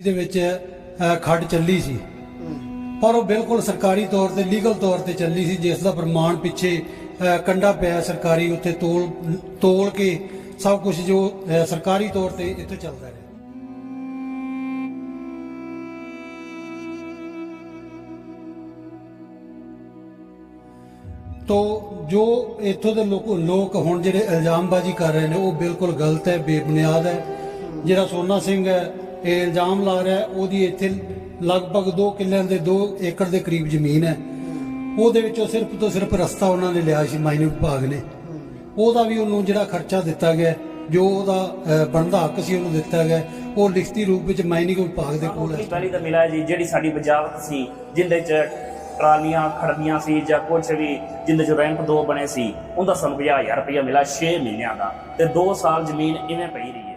ਦੇ ਵਿੱਚ ਖੱਡ ਚੱਲੀ ਸੀ। ਪਰ ਉਹ ਬਿਲਕੁਲ ਸਰਕਾਰੀ ਤੌਰ ਤੇ ਲੀਗਲ ਤੌਰ ਤੇ ਚੱਲੀ ਸੀ ਜਿਸ ਦਾ ਪ੍ਰਮਾਣ ਪਿੱਛੇ ਅ, ਕੰਡਾ ਪਿਆ ਸਰਕਾਰੀ ਉੱਤੇ ਤੋਲ ਤੋਲ ਕੇ ਸਭ ਕੁਝ ਜੋ ਸਰਕਾਰੀ ਤੌਰ ਤੇ ਇੱਥੇ ਚੱਲਦਾ ਰਿਹਾ। ਤੋ ਜੋ ਇੱਥੋਂ ਦੇ ਲੋਕ ਲੋਕ ਹੁਣ ਜਿਹੜੇ ਇਲਜ਼ਾਮਬਾਜ਼ੀ ਕਰ ਰਹੇ ਨੇ ਉਹ ਬਿਲਕੁਲ ਗਲਤ ਹੈ ਬੇਬੁਨਿਆਦ ਹੈ। ਜਿਹੜਾ ਸੋਨਾ ਸਿੰਘ ਹੈ ਇਹ ਇਲਜ਼ਾਮ ਲਾ ਰਿਹਾ ਉਹਦੀ ਇੱਥੇ ਲਗਭਗ 2 ਕਿੱਲਿਆਂ ਦੇ 2 ਏਕੜ ਦੇ ਕਰੀਬ ਜ਼ਮੀਨ ਹੈ। ਉਹਦੇ ਵਿੱਚੋਂ ਸਿਰਫ ਤੋਂ ਸਿਰਫ ਰਸਤਾ ਉਹਨਾਂ ਨੇ ਲਿਆ ਸੀ, ਮਾਈਨਿੰਗ ਵਿਭਾਗ ਨੇ। ਉਹਦਾ ਵੀ ਉਹਨੂੰ ਜਿਹੜਾ ਖਰਚਾ ਦਿੱਤਾ ਗਿਆ ਜੋ ਉਹਦਾ ਬਣਦਾ ਹੱਕ ਸੀ, ਉਹਨੂੰ ਦਿੱਤਾ ਗਿਆ ਉਹ ਲਿਖਤੀ ਰੂਪ ਵਿੱਚ ਮਾਈਨਿੰਗ ਵਿਭਾਗ ਦੇ ਕੋਲ ਹੈ। ਪਹਿਲੀ ਤਾਂ ਮਿਲਿਆ ਜੀ, ਜਿਹੜੀ ਸਾਡੀ ਬਜਾਵਤ ਸੀ, ਜਿੰਦੇ ਚ ਟਰਾਲੀਆਂ ਖੜਨੀਆਂ ਸੀ ਜਾਂ ਕੁਝ ਵੀ, ਜਿੰਦੇ ਚ ਰੈਂਪ ਦੋ ਬਣੇ ਸੀ, ਉਹਦਾ ਸਾਨੂੰ 50000 ਰੁਪਇਆ ਮਿਲਿਆ 6 ਮਹੀਨਿਆਂ ਦਾ। ਤੇ 2 ਸਾਲ ਜ਼ਮੀਨ ਇਵੇਂ ਪਈ ਰਹੀ ਹੈ।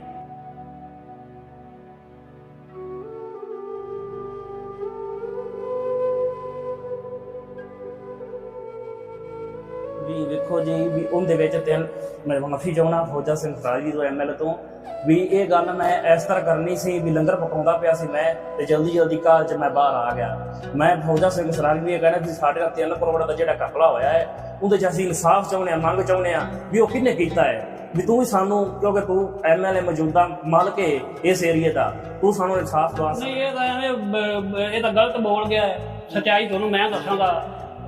ਵੀ ਜੀ, ਵੀ ਉਹਦੇ ਵਿੱਚ ਤਿੰਨ ਮੈਂ ਮਾਫੀ ਚਾਹੁੰਦਾ, ਫੌਜਾ ਸਿੰਘ ਸਰਾਜੀ ਤੋਂ ਐਮਐਲ ਤੋਂ, ਵੀ ਇਹ ਗੱਲ ਮੈਂ ਇਸ ਤਰ੍ਹਾਂ ਕਰਨੀ ਸੀ ਵੀ ਲੰਗਰ ਪਕਾਉਂਦਾ ਪਿਆ ਸੀ ਮੈਂ ਤੇ ਜਲਦੀ ਜਲਦੀ ਕਾਲ ਚ ਮੈਂ ਬਾਹਰ ਆ ਗਿਆ। ਮੈਂ ਫੌਜਾ ਸਿੰਘ ਸਰਾਜੀ ਨੂੰ ਇਹ ਕਹਿਣਾ ਵੀ ਸਾਡੇ ਨਾਲ 3 ਕਰੋੜ ਦਾ ਜਿਹੜਾ ਘਪਲਾ ਹੋਇਆ ਹੈ, ਉਹਦੇ ਚ ਅਸੀਂ ਇਨਸਾਫ ਚਾਹੁੰਦੇ ਆ ਮੰਗ ਚਾਹੁੰਦੇ ਆ ਵੀ ਉਹ ਕਿਹਨੇ ਕੀਤਾ ਹੈ? ਵੀ ਤੂੰ ਹੀ ਸਾਨੂੰ, ਕਿਉਂਕਿ ਤੂੰ ਐਮਐਲਏ ਮੌਜੂਦਾ ਮਾਲਕ ਹੈ ਇਸ ਏਰੀਏ ਦਾ, ਤੂੰ ਸਾਨੂੰ ਇਨਸਾਫ ਦਵਾ ਨਹੀਂ, ਇਹ ਤਾਂ ਐਵੇਂ ਇਹ ਤਾਂ ਗਲਤ ਬੋਲ ਗਿਆ ਹੈ। ਸਚਾਈ ਤੁਹਾਨੂੰ ਮੈਂ ਦੱਸਾਂਗਾ,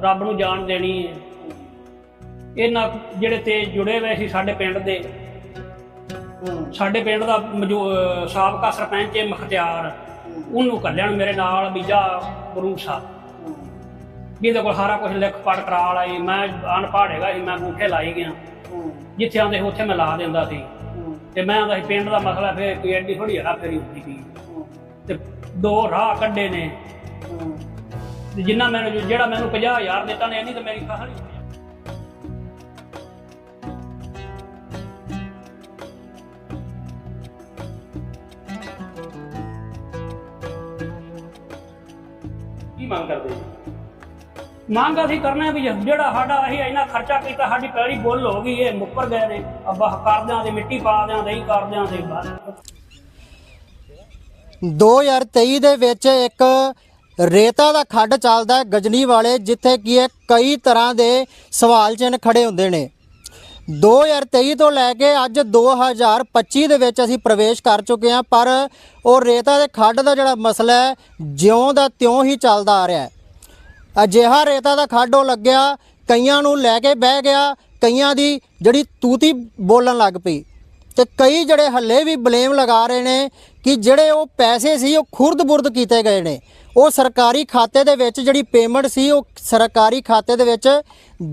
ਰੱਬ ਨੂੰ ਜਾਣ ਦੇਣੀ ਹੈ। ਇਹਨਾਂ ਜਿਹੜੇ ਤੇ ਜੁੜੇ ਹੋਏ ਸੀ ਸਾਡੇ ਪਿੰਡ ਦੇ। ਸਾਡੇ ਪਿੰਡ ਦਾ ਸਾਬਕਾ ਸਰਪੰਚ ਹੈ ਮਖਤਿਆਰ। ਉਹਨੂੰ ਕੱਲਿਆਂ ਮੇਰੇ ਨਾਲ ਬੀਜਾ ਗੁਰੂ ਸਾਹਿਬ ਵੀ ਇਹਦੇ ਕੋਲ ਸਾਰਾ ਕੁਝ ਲਿਖ ਪੜ ਕਰਾ ਲਈ ਮੈਂ ਅਨਪੜ੍ਹ ਹੈਗਾ ਸੀ ਮੈਂ ਅੰਗੂਠੇ ਲਾਈ ਗਿਆ ਜਿੱਥੇ ਆਉਂਦੇ ਸੀ, ਉੱਥੇ ਮੈਂ ਲਾ ਦਿੰਦਾ ਸੀ। ਤੇ ਮੈਂ ਆਂਦਾ ਸੀ, ਪਿੰਡ ਦਾ ਮਸਲਾ ਫਿਰ ਕੋਈ ਐਡੀ ਥੋੜੀ ਹਰਾ ਫੇਰੀ ਹੁੰਦੀ ਸੀ ਤੇ ਦੋ ਰਾਹ ਕੱਢੇ ਨੇ। ਤੇ ਜਿੰਨਾ ਮੈਨੂੰ, ਜਿਹੜਾ ਮੈਨੂੰ 50000 ਦਿੱਤਾ ਨੇ, ਇੰਨੀ ਤੇ ਮੇਰੀ ਫਸਲ ਮੰਗ ਕਰਦੇ ਜੀ ਮੰਗ ਅਸੀਂ ਕਰਨਾ ਵੀ ਜਿਹੜਾ ਸਾਡਾ ਅਸੀਂ ਇੰਨਾ ਖਰਚਾ ਕੀਤਾ ਸਾਡੀ ਪਹਿਲੀ ਬੁੱਲ ਹੋ ਗਈ ਇਹ ਮੁੱਕਰ ਗਏ ਨੇ ਅੱਬਾ ਕਰਦਿਆਂ ਦੇ ਮਿੱਟੀ ਪਾ ਦਿਆਂ ਦੇ ਹੀ ਕਰਦਿਆਂ ਦੇ ਬਸ 2023 ਦੇ ਵਿੱਚ ਇੱਕ ਰੇਤਾ ਦਾ ਖੱਡ ਚੱਲਦਾ ਹੈ ਗਜਨੀ ਵਾਲੇ ਜਿੱਥੇ ਕੀ ਹੈ ਕਈ ਤਰ੍ਹਾਂ ਦੇ ਸਵਾਲ ਚਿੰਨ੍ਹ ਖੜੇ ਹੁੰਦੇ ਨੇ। 2023 ਤੋਂ ਲੈ ਕੇ ਅੱਜ 2025 ਦੇ ਵਿੱਚ ਅਸੀਂ ਪ੍ਰਵੇਸ਼ ਕਰ ਚੁੱਕੇ ਹਾਂ, ਪਰ ਉਹ ਰੇਤਾ ਦੇ ਖੱਡ ਦਾ ਜਿਹੜਾ ਮਸਲਾ ਹੈ, ਜਿਉਂ ਦਾ ਤਿਉਂ ਹੀ ਚੱਲਦਾ ਆ ਰਿਹਾ ਹੈ। ਅਜਿਹਾ ਰੇਤਾ ਦਾ ਖੱਡ ਉਹ ਲੱਗਿਆ, ਕਈਆਂ ਨੂੰ ਲੈ ਕੇ ਬਹਿ ਗਿਆ, ਕਈਆਂ ਦੀ ਜਿਹੜੀ ਤੂਤੀ ਬੋਲਣ ਲੱਗ ਪਈ। ਤੇ ਕਈ ਜਿਹੜੇ ਹੱਲੇ ਵੀ ਬਲੇਮ ਲਗਾ ਰਹੇ ਨੇ ਕਿ ਜਿਹੜੇ ਉਹ ਪੈਸੇ ਸੀ, ਉਹ ਖੁਰਦ-ਬੁਰਦ ਕੀਤੇ ਗਏ ਨੇ। ਉਹ ਸਰਕਾਰੀ ਖਾਤੇ ਦੇ ਵਿੱਚ ਜਿਹੜੀ ਪੇਮੈਂਟ ਸੀ, ਉਹ ਸਰਕਾਰੀ ਖਾਤੇ ਦੇ ਵਿੱਚ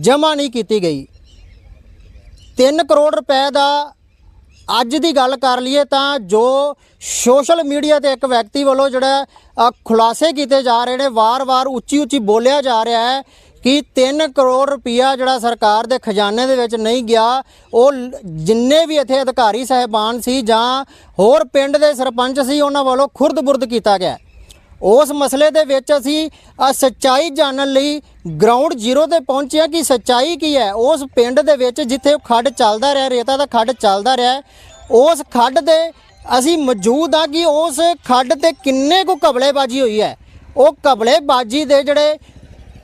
ਜਮ੍ਹਾਂ ਨਹੀਂ ਕੀਤੀ ਗਈ। 3 ਕਰੋੜ ਰੁਪਏ ਦਾ ਅੱਜ ਦੀ ਗੱਲ ਕਰ ਲਈਏ ਤਾਂ ਜੋ ਸੋਸ਼ਲ ਮੀਡੀਆ ਤੇ ਇੱਕ ਵਿਅਕਤੀ ਵੱਲੋਂ ਜਿਹੜਾ ਖੁਲਾਸੇ ਕੀਤੇ ਜਾ ਰਹੇ ਨੇ, ਵਾਰ-ਵਾਰ ਉੱਚੀ-ਉੱਚੀ ਬੋਲਿਆ ਜਾ ਰਿਹਾ ਹੈ ਕਿ 3 ਕਰੋੜ ਰੁਪਇਆ ਜਿਹੜਾ ਸਰਕਾਰ ਦੇ ਖਜ਼ਾਨੇ ਦੇ ਵਿੱਚ ਨਹੀਂ ਗਿਆ, ਉਹ ਜਿੰਨੇ ਵੀ ਇੱਥੇ ਅਧਿਕਾਰੀ ਸਹਿਬਾਨ ਸੀ ਜਾਂ ਹੋਰ ਪਿੰਡ ਦੇ ਸਰਪੰਚ ਸੀ, ਉਹਨਾਂ ਵੱਲੋਂ ਖੁਰਦ-ਬੁਰਦ ਕੀਤਾ ਗਿਆ। ਉਸ ਮਸਲੇ ਦੇ ਵਿੱਚ ਅਸੀਂ ਅ, ਸੱਚਾਈ ਜਾਣਨ ਲਈ ਗਰਾਊਂਡ ਜ਼ੀਰੋ ਤੇ ਪਹੁੰਚੇ ਹਾਂ ਕਿ ਸੱਚਾਈ ਕੀ ਹੈ। ਉਸ ਪਿੰਡ ਦੇ ਵਿੱਚ ਜਿੱਥੇ ਉਹ ਖੱਡ ਚੱਲਦਾ ਰਿਹਾ ਰੇਤਾ ਦਾ ਖੱਡ ਚੱਲਦਾ ਰਿਹਾ ਉਸ ਖੱਡ ਦੇ ਅਸੀਂ ਮੌਜੂਦ ਆ ਕਿ ਉਸ ਖੱਡ ਤੇ ਕਿੰਨੇ ਕੁ ਕਬਲੇਬਾਜੀ ਹੋਈ ਹੈ। ਉਹ ਕਬਲੇਬਾਜੀ ਦੇ ਜਿਹੜੇ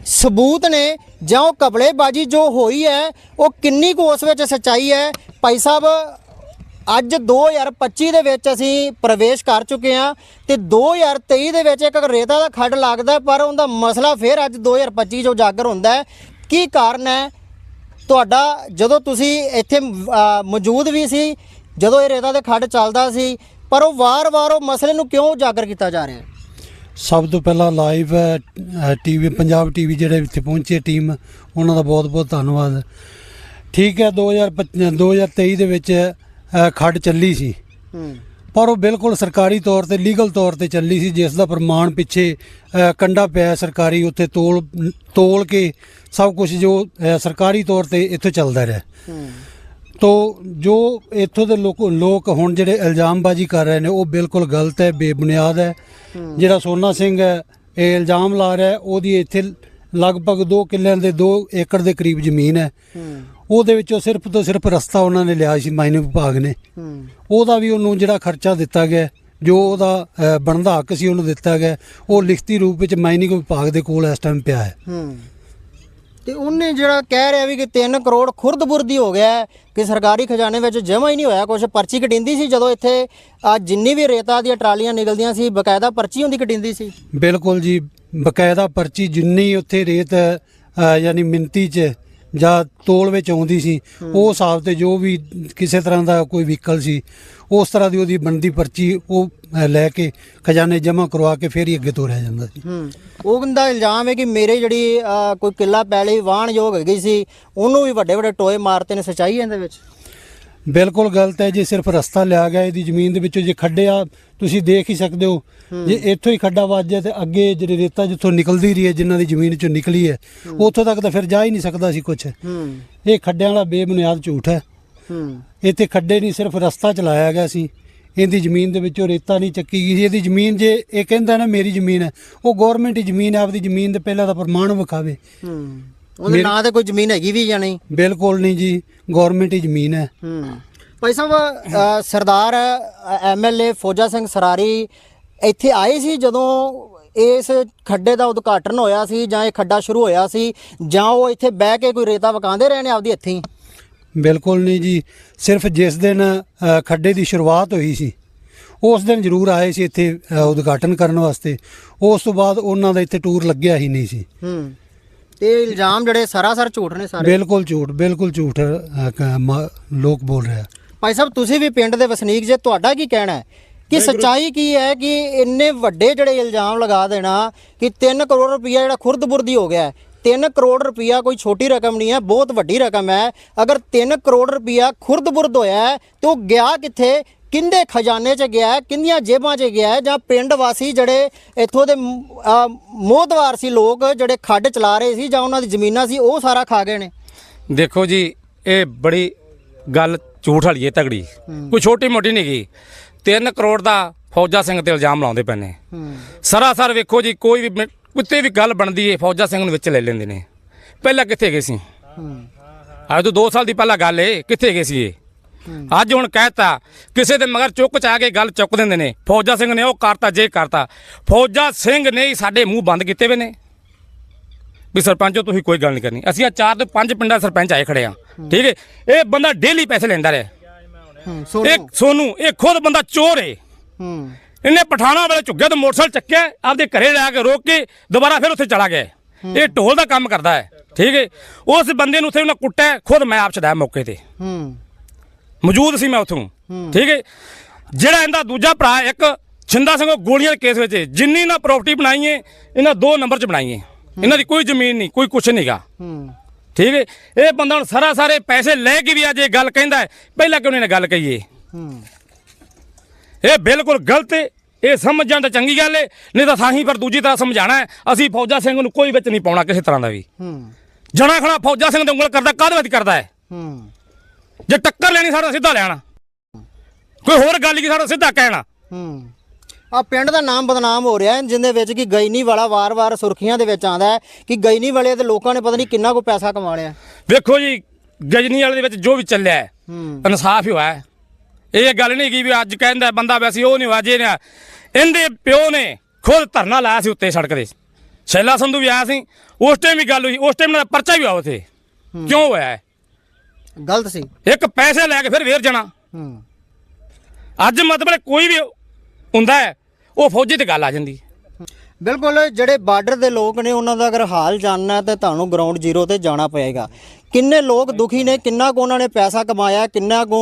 ਸਬੂਤ ਨੇ ਜਾਂ ਉਹ ਕਬਲੇਬਾਜੀ ਜੋ ਹੋਈ ਹੈ ਉਹ ਕਿੰਨੀ ਕੁ ਉਸ ਵਿੱਚ ਸੱਚਾਈ ਹੈ? ਭਾਈ ਸਾਹਿਬ ਅੱਜ 2025 ਦੇ ਵਿੱਚ ਅਸੀਂ ਪ੍ਰਵੇਸ਼ ਕਰ ਚੁੱਕੇ ਹਾਂ ਤੇ 2023 ਦੇ ਵਿੱਚ ਇੱਕ ਰੇਤਾ ਦਾ ਖੱਡ ਲੱਗਦਾ, ਪਰ ਉਹਦਾ ਮਸਲਾ ਫਿਰ ਅੱਜ 2025 ਚ ਉਜਾਗਰ ਹੁੰਦਾ ਕੀ ਕਾਰਨ ਹੈ? ਤੁਹਾਡਾ ਜਦੋਂ ਤੁਸੀਂ ਇੱਥੇ ਮੌਜੂਦ ਵੀ ਸੀ, ਜਦੋਂ ਇਹ ਰੇਤਾ ਦੇ ਖੱਡ ਚੱਲਦਾ ਸੀ, ਪਰ ਉਹ ਵਾਰ-ਵਾਰ ਉਹ ਮਸਲੇ ਨੂੰ ਕਿਉਂ ਉਜਾਗਰ ਕੀਤਾ ਜਾ ਰਿਹਾ ਹੈ? ਸਭ ਤੋਂ ਪਹਿਲਾਂ ਲਾਈਵ ਟੀਵੀ ਪੰਜਾਬ ਟੀਵੀ ਜਿਹੜੇ ਇੱਥੇ ਪਹੁੰਚੇ ਟੀਮ ਉਹਨਾਂ ਦਾ ਬਹੁਤ-ਬਹੁਤ ਧੰਨਵਾਦ। ਠੀਕ ਹੈ 2025 2023 ਦੇ ਵਿੱਚ ਖੱਡ ਚੱਲੀ ਸੀ। ਪਰ ਉਹ ਬਿਲਕੁਲ ਸਰਕਾਰੀ ਤੌਰ ਤੇ ਲੀਗਲ ਤੌਰ ਤੇ ਚੱਲੀ ਸੀ ਜਿਸ ਦਾ ਪ੍ਰਮਾਣ ਪਿੱਛੇ ਕੰਡਾ ਪਿਆ ਸਰਕਾਰੀ ਉੱਥੇ ਤੋਲ ਤੋਲ ਕੇ ਸਭ ਕੁਝ ਜੋ ਸਰਕਾਰੀ ਤੌਰ ਤੇ ਇੱਥੇ ਚੱਲਦਾ ਰਿਹਾ। ਤੋ ਜੋ ਇੱਥੋਂ ਦੇ ਲੋਕ ਲੋਕ ਹੁਣ ਜਿਹੜੇ ਇਲਜ਼ਾਮਬਾਜ਼ੀ ਕਰ ਰਹੇ ਨੇ ਉਹ ਬਿਲਕੁਲ ਗਲਤ ਹੈ ਬੇਬੁਨਿਆਦ ਹੈ। ਜਿਹੜਾ ਸੋਨਾ ਸਿੰਘ ਹੈ ਇਹ ਇਲਜ਼ਾਮ ਲਾ ਰਿਹਾ ਉਹਦੀ ਇੱਥੇ ਲਗਭਗ 2 ਕਿੱਲਿਆਂ ਦੇ 2 ਏਕੜ ਦੇ ਕਰੀਬ ਜ਼ਮੀਨ ਹੂੰ। ਉਹਦੇ ਵਿੱਚੋਂ ਸਿਰਫ ਤੋਂ ਸਿਰਫ ਰਸਤਾ ਉਹਨਾਂ ਨੇ ਲਿਆ ਸੀ ਮਾਈਨਿੰਗ ਵਿਭਾਗ ਨੇ। ਉਹਦਾ ਵੀ ਉਹਨੂੰ ਜਿਹੜਾ ਖਰਚਾ ਦਿੱਤਾ ਗਿਆ ਜੋ ਉਹਦਾ ਬਣਦਾ ਹੱਕ ਸੀ ਉਹਨੂੰ ਦਿੱਤਾ ਗਿਆ ਉਹ ਲਿਖਤੀ ਰੂਪ ਵਿੱਚ ਮਾਈਨਿੰਗ ਵਿਭਾਗ ਦੇ ਕੋਲ ਇਸ ਟਾਈਮ ਪਿਆ ਹੈ। ਤੇ ਉਹਨੇ ਜਿਹੜਾ ਕਹਿ ਰਿਹਾ ਵੀ ਕਿ 3 ਕਰੋੜ ਖੁਰਦ-ਬੁਰਦੀ ਹੋ ਗਿਆ ਕਿ ਸਰਕਾਰੀ ਖਜ਼ਾਨੇ ਵਿੱਚ ਜਮ੍ਹਾਂ ਹੀ ਨਹੀਂ ਹੋਇਆ ਕੁਝ ਪਰਚੀ ਕਟਿੰਦੀ ਸੀ ਜਦੋਂ ਇੱਥੇ ਆ ਜਿੰਨੀ ਵੀ ਰੇਤਾ ਦੀਆਂ ਟਰਾਲੀਆਂ ਨਿਕਲਦੀਆਂ ਸੀ ਬਕਾਇਦਾ ਪਰਚੀ ਹੁੰਦੀ ਕਟਿੰਦੀ ਸੀ? ਬਿਲਕੁਲ ਜੀ ਬਕਾਇਦਾ ਪਰਚੀ ਜਿੰਨੀ ਉੱਥੇ ਰੇਤ ਯਾਨੀ ਮਿੰਤੀ 'ਚ ਜਾਂ ਤੋਲ ਵਿੱਚ ਆਉਂਦੀ ਸੀ ਉਹ ਹਿਸਾਬ ਤੇ ਜੋ ਵੀ ਕਿਸੇ ਤਰ੍ਹਾਂ ਦਾ ਕੋਈ ਵਹੀਕਲ ਸੀ ਉਸ ਤਰ੍ਹਾਂ ਦੀ ਉਹਦੀ ਬਣਦੀ ਪਰਚੀ ਉਹ ਲੈ ਕੇ ਖਜ਼ਾਨੇ ਜਮ੍ਹਾਂ ਕਰਵਾ ਕੇ ਫਿਰ ਹੀ ਅੱਗੇ ਤੋਰਿਆ ਜਾਂਦਾ ਸੀ। ਉਹ ਕਹਿੰਦਾ ਇਲਜ਼ਾਮ ਹੈ ਕਿ ਮੇਰੇ ਜਿਹੜੀ ਕੋਈ ਕਿੱਲਾ ਪੈਲੀ ਵਾਹਣਯੋਗ ਹੈਗੀ ਸੀ ਉਹਨੂੰ ਵੀ ਵੱਡੇ ਵੱਡੇ ਟੋਏ ਮਾਰਤੇ ਨੇ ਸਚਾਈ ਇਹਦੇ ਵਿੱਚ? ਬਿਲਕੁਲ ਗਲਤ ਹੈ ਜੇ ਸਿਰਫ ਰਸਤਾ ਲਿਆ ਗਿਆ ਇਹਦੀ ਜ਼ਮੀਨ ਦੇ ਵਿੱਚੋਂ ਜੇ ਖੱਡੇ ਆ ਤੁਸੀਂ ਦੇਖ ਹੀ ਸਕਦੇ ਹੋ। ਜੇ ਇੱਥੋਂ ਹੀ ਖੱਡਾ ਵੱਜ ਜਾਏ ਤੇ ਅੱਗੇ ਜਿਹੜੀ ਰੇਤਾ ਜਿੱਥੋਂ ਨਿਕਲਦੀ ਰਹੀ ਹੈ ਜਿਨ੍ਹਾਂ ਦੀ ਜ਼ਮੀਨ ਚੋਂ ਨਿਕਲੀ ਹੈ ਉੱਥੋਂ ਤੱਕ ਤਾਂ ਫਿਰ ਜਾ ਹੀ ਨਹੀਂ ਸਕਦਾ ਸੀ ਕੁਝ ਇਹ ਖੱਡਿਆਂ ਵਾਲਾ ਬੇਬੁਨਿਆਦ ਝੂਠ ਹੈ। ਇੱਥੇ ਖੱਡੇ ਨਹੀਂ ਸਿਰਫ ਰਸਤਾ ਚਲਾਇਆ ਗਿਆ ਸੀ। ਇਹਦੀ ਜ਼ਮੀਨ ਦੇ ਵਿੱਚੋਂ ਰੇਤਾ ਨਹੀਂ ਚੱਕੀ ਗਈ ਸੀ। ਇਹਦੀ ਜ਼ਮੀਨ ਜੇ ਇਹ ਕਹਿੰਦਾ ਨਾ ਮੇਰੀ ਜ਼ਮੀਨ ਹੈ ਉਹ ਗਵਰਨਮੈਂਟ ਦੀ ਜ਼ਮੀਨ ਹੈ ਆਪਦੀ ਜ਼ਮੀਨ ਦੇ ਪਹਿਲਾਂ ਦਾ ਪ੍ਰਮਾਣ ਵਿਖਾਵੇ। ਉਹਦੇ ਨਾਂ ਤੇ ਕੋਈ ਜ਼ਮੀਨ ਹੈਗੀ ਵੀ ਜਾਂ ਨਹੀਂ? ਬਿਲਕੁਲ ਨਹੀਂ ਜੀ ਗਵਰਨਮੈਂਟ ਦੀ ਜ਼ਮੀਨ ਹੈ। ਹੂੰ। ਭਾਈ ਸਾਹਿਬ ਸਰਦਾਰ ਐਮਐਲਏ ਫੌਜਾ ਸਿੰਘ ਸਰਾਰੀ ਇੱਥੇ ਆਏ ਸੀ ਜਦੋਂ ਇਸ ਖੱਡੇ ਦਾ ਉਦਘਾਟਨ ਹੋਇਆ ਸੀ ਜਾਂ ਇਹ ਖੱਡਾ ਸ਼ੁਰੂ ਹੋਇਆ ਸੀ ਜਾਂ ਉਹ ਇੱਥੇ ਬਹਿ ਕੇ ਕੋਈ ਰੇਤਾ ਵਕਾਉਂਦੇ ਰਹੇ ਨੇ ਆਪਦੀ ਹੱਥੀਂ? ਬਿਲਕੁਲ ਨਹੀਂ ਜੀ। ਸਿਰਫ ਜਿਸ ਦਿਨ ਖੱਡੇ ਦੀ ਸ਼ੁਰੂਆਤ ਹੋਈ ਸੀ ਉਸ ਦਿਨ ਜ਼ਰੂਰ ਆਏ ਸੀ ਇੱਥੇ ਉਦਘਾਟਨ ਕਰਨ ਵਾਸਤੇ। ਉਸ ਤੋਂ ਬਾਅਦ ਉਹਨਾਂ ਦਾ ਇੱਥੇ ਟੂਰ ਲੱਗਿਆ ਹੀ ਨਹੀਂ ਸੀ। ਹੂੰ। ਤੇ ਇਲਜ਼ਾਮ ਜਿਹੜੇ ਸਰਾਸਰ ਝੂਠ ਨੇ ਸਾਰੇ? ਬਿਲਕੁਲ ਝੂਠ ਬਿਲਕੁਲ ਝੂਠ ਲੋਕ ਬੋਲ ਰਹੇ। ਭਾਈ ਸਾਹਿਬ ਤੁਸੀਂ ਵੀ ਪਿੰਡ ਦੇ ਵਸਨੀਕ ਜੇ ਤੁਹਾਡਾ ਕੀ ਕਹਿਣਾ ਹੈ? ਕਿ ਸੱਚਾਈ ਕੀ ਹੈ ਕਿ ਇੰਨੇ ਵੱਡੇ ਜਿਹੜੇ ਇਲਜ਼ਾਮ ਲਗਾ ਦੇਣਾ ਕਿ 3 ਕਰੋੜ ਰੁਪਈਆ ਜਿਹੜਾ ਖੁਰਦ-ਬੁਰਦੀ ਹੋ ਗਿਆ ਹੈ। 3 ਕਰੋੜ ਰੁਪਈਆ ਕੋਈ ਛੋਟੀ ਰਕਮ ਨਹੀਂ ਹੈ ਬਹੁਤ ਵੱਡੀ ਰਕਮ ਹੈ। ਅਗਰ 3 ਕਰੋੜ ਰੁਪਈਆ ਖੁਰਦ-ਬੁਰਦ ਹੋਇਆ ਹੈ ਤੇ ਉਹ ਗਿਆ ਕਿੱਥੇ? ਕਿੰਦੇ ਖਜ਼ਾਨੇ 'ਚ ਗਿਆ ਹੈ ਕਿੰਦੀਆਂ ਜੇਬਾਂ 'ਚ ਗਿਆ ਹੈ ਜਾਂ ਪਿੰਡ ਵਾਸੀ ਜਿਹੜੇ ਇੱਥੋਂ ਦੇ ਮ- ਅਹ ਮੋਹਤਵਾਰ ਸੀ ਲੋਕ ਜਿਹੜੇ ਖੱਡ ਚਲਾ ਰਹੇ ਸੀ ਜਾਂ ਉਹਨਾਂ ਦੀ ਜ਼ਮੀਨਾਂ ਸੀ ਉਹ ਸਾਰਾ ਖਾ ਗਏ ਨੇ? ਦੇਖੋ ਜੀ ਇਹ ਬੜੀ ਗੱਲ ਝੂਠ ਵਾਲੀ ਹੈ ਤਗੜੀ। ਕੋਈ ਛੋਟੀ ਮੋਟੀ ਨਹੀਂ ਗਈ 3 ਕਰੋੜ ਦਾ ਫੌਜਾ ਸਿੰਘ ਤੇ ਇਲਜ਼ਾਮ ਲਾਉਂਦੇ ਪਏ ਨੇ। ਸਰਾਸਰ ਵੇਖੋ ਜੀ ਕੋਈ ਵੀ ਮ- ਕਿਤੇ ਵੀ ਗੱਲ ਬਣਦੀ ਹੈ ਫੌਜਾ ਸਿੰਘ ਨੂੰ ਵਿੱਚ ਲੈ ਲੈਂਦੇ ਨੇ। ਪਹਿਲਾਂ ਕਿੱਥੇ ਗਏ ਸੀ? ਅੱਜ ਤੋਂ 2 ਸਾਲ ਦੀ ਪਹਿਲਾਂ ਗੱਲ ਏ ਕਿੱਥੇ ਗਏ ਸੀ ਇਹ? ਅੱਜ ਹੁਣ ਕਹਿਤਾ ਕਿਸੇ ਦੇ ਮਗਰ ਚੁੱਕ ਚ ਆ ਕੇ ਗੱਲ ਚੁੱਕ ਦਿੰਦੇ ਨੇ। ਫੌਜਾ ਸਿੰਘ ਨੇ ਉਹ ਕਰਤਾ ਜੇ ਕਰਤਾ। ਫੌਜਾ ਸਿੰਘ ਨੇ ਹੀ ਸਾਡੇ ਮੂੰਹ ਬੰਦ ਕੀਤੇ ਵੇ ਨੇ। ਵੀ ਸਰਪੰਚੋ ਤੁਸੀਂ ਕੋਈ ਗੱਲ ਨਹੀਂ ਕਰਨੀ। ਅਸੀਂ ਆ ਚਾਰ ਤੋਂ ਪੰਜ ਪਿੰਡਾਂ ਸਰਪੰਚ ਆਏ ਖੜੇ ਆ। ਠੀਕ ਹੈ? ਇਹ ਬੰਦਾ ਡੇਲੀ ਪੈਸੇ ਲੈਂਦਾ ਰਿਹਾ। ਇਹ ਸੋਨੂੰ ਇਹ ਖੁਦ ਬੰਦਾ ਚੋਰ ਏ। ਹੂੰ। ਇਹਨੇ ਪਠਾਣਾ ਵੇਲੇ ਝੁੱਗਿਆ ਤੇ ਮੋਟਰਸਾਈਕਲ ਚੱਕਿਆ ਆਪਦੇ ਘਰੇ ਲੈ ਕੇ ਰੋਕ ਕੇ ਦੁਬਾਰਾ ਫਿਰ ਉੱਥੇ ਚਲਾ ਗਿਆ ਇਹ ਢੋਲ ਦਾ ਕੰਮ ਕਰਦਾ ਹੈ ਠੀਕ ਹੈ ਉਸ ਬੰਦੇ ਨੂੰ ਉੱਥੇ ਉਹਨਾਂ ਕੁੱਟਿਆ ਖੁਦ ਮੈਂ ਆਪ ਛਡਾਇਆ ਮੌਕੇ ਤੇ। ਮੌਜੂਦ ਸੀ ਮੈਂ ਉੱਥੋਂ। ਠੀਕ ਹੈ ਜਿਹੜਾ ਇਹਦਾ ਦੂਜਾ ਭਰਾ ਇੱਕ ਛਿੰਦਾ ਸਿੰਘ ਉਹ ਗੋਲੀਆਂ ਦੇ ਕੇਸ ਵਿੱਚ। ਜਿੰਨੀ ਨਾ ਪ੍ਰਾਪਰਟੀ ਬਣਾਈ ਹੈ ਇਹਨਾਂ ਦੋ ਨੰਬਰ 'ਚ ਬਣਾਈ ਹੈ ਇਹਨਾਂ ਦੀ ਕੋਈ ਜ਼ਮੀਨ ਨਹੀਂ ਕੋਈ ਕੁਛ ਨਹੀਂਗਾ ਹੂੰ। ਠੀਕ ਹੈ? ਇਹ ਬੰਦਾ ਹੁਣ ਸਾਰਾ ਸਾਰੇ ਪੈਸੇ ਲੈ ਕੇ ਵੀ ਅੱਜ ਇਹ ਗੱਲ ਕਹਿੰਦਾ ਹੈ। ਪਹਿਲਾਂ ਕਿਉਂ ਨਹੀਂ ਗੱਲ ਕਹੀ ਹੈ ਹੂੰ। ਇਹ ਬਿਲਕੁਲ ਗਲਤ ਹੈ। ਇਹ ਸਮਝ ਤਾਂ ਚੰਗੀ ਗੱਲ ਹੈ। ਨਹੀਂ ਤਾਂ ਸਾਹੀਂ ਪਰ ਦੂਜੀ ਤਰ੍ਹਾਂ ਸਮਝਾਣਾ ਹੈ। ਅਸੀਂ ਫੌਜਾ ਸਿੰਘ ਨੂੰ ਕੋਈ ਵਿੱਚ ਨਹੀਂ ਪਾਉਣਾ ਕਿਸੇ ਤਰ੍ਹਾਂ ਦਾ ਵੀ। ਹੂੰ। ਜਣਾ ਖਣਾ ਫੌਜਾ ਸਿੰਘ ਦੇ ਉਂਗਲ ਕਰਦਾ ਕਾਹਦੇ ਵਿੱਚ ਕਰਦਾ ਹੈ? ਹੂੰ। ਜੇ ਟੱਕਰ ਲੈਣੀ ਸਾਡਾ ਸਿੱਧਾ ਲੈਣਾ। ਕੋਈ ਹੋਰ ਗੱਲ ਕੀ ਸਾਡਾ ਸਿੱਧਾ ਕਹਿਣਾ? ਹੂੰ। ਆ ਪਿੰਡ ਦਾ ਨਾਮ ਬਦਨਾਮ ਹੋ ਰਿਹਾ ਹੈ ਜਿੰਦੇ ਵਿੱਚ ਕਿ ਗੈਨੀ ਵਾਲਾ ਵਾਰ-ਵਾਰ ਸੁਰਖੀਆਂ ਦੇ ਵਿੱਚ ਆਂਦਾ ਹੈ ਕਿ ਗੈਨੀ ਵਾਲੇ ਦੇ ਲੋਕਾਂ ਨੇ ਪਤਾ ਨਹੀਂ ਕਿੰਨਾ ਕੋ ਪੈਸਾ ਕਮਾ ਲਿਆ। ਵੇਖੋ ਜੀ ਗਜਨੀ ਵਾਲੇ ਦੇ ਵਿੱਚ ਜੋ ਵੀ ਚੱਲਿਆ ਹੈ ਇਨਸਾਫ ਹੀ ਹੋਇਆ ਹੈ। ਇਹ ਗੱਲ ਨਹੀਂ ਕੀ ਵੀ ਅੱਜ ਕਹਿੰਦਾ ਬੰਦਾ ਵੈਸੇ ਉਹ ਨਹੀਂ ਵਾਜੇ ਨੇ ਇਹਦੇ ਪਿਓ ਨੇ ਖੁਦ ਧਰਨਾ ਲਾਇਆ ਸੀ ਉੱਤੇ ਸੜਕ ਦੇ ਸ਼ੈਲਾ ਸੰਧੂ ਵੀ ਆਇਆ ਸੀ ਉਸ ਟਾਈਮ ਵੀ ਗੱਲ ਹੋਈ ਉਸ ਟਾਈਮ ਦਾ ਪਰਚਾ ਵੀ ਹੋਇਆ ਉੱਥੇ। ਕਿਉਂ ਹੋਇਆ ਹੈ? ਗਲਤ ਸੀ। ਇੱਕ ਪੈਸੇ ਲੈ ਕੇ ਫਿਰ ਵੇਰ ਜਾਣਾ। ਅੱਜ ਮਤਲਬ ਕੋਈ ਵੀ ਹੁੰਦਾ ਹੈ ਉਹ ਫੌਜੀ ਤੇ ਗੱਲ ਆ ਜਾਂਦੀ। ਹੈ ਬਿਲਕੁਲ ਜਿਹੜੇ ਬਾਰਡਰ ਦੇ ਲੋਕ ਨੇ ਉਹਨਾਂ ਦਾ ਅਗਰ ਹਾਲ ਜਾਣਨਾ ਤਾਂ ਤੁਹਾਨੂੰ ਗਰਾਊਂਡ ਜ਼ੀਰੋ ਤੇ ਜਾਣਾ ਪਏਗਾ। ਕਿੰਨੇ ਲੋਕ ਦੁਖੀ ਨੇ ਕਿੰਨਾ ਕੁ ਉਹਨਾਂ ਨੇ ਪੈਸਾ ਕਮਾਇਆ ਕਿੰਨਾ ਕੁ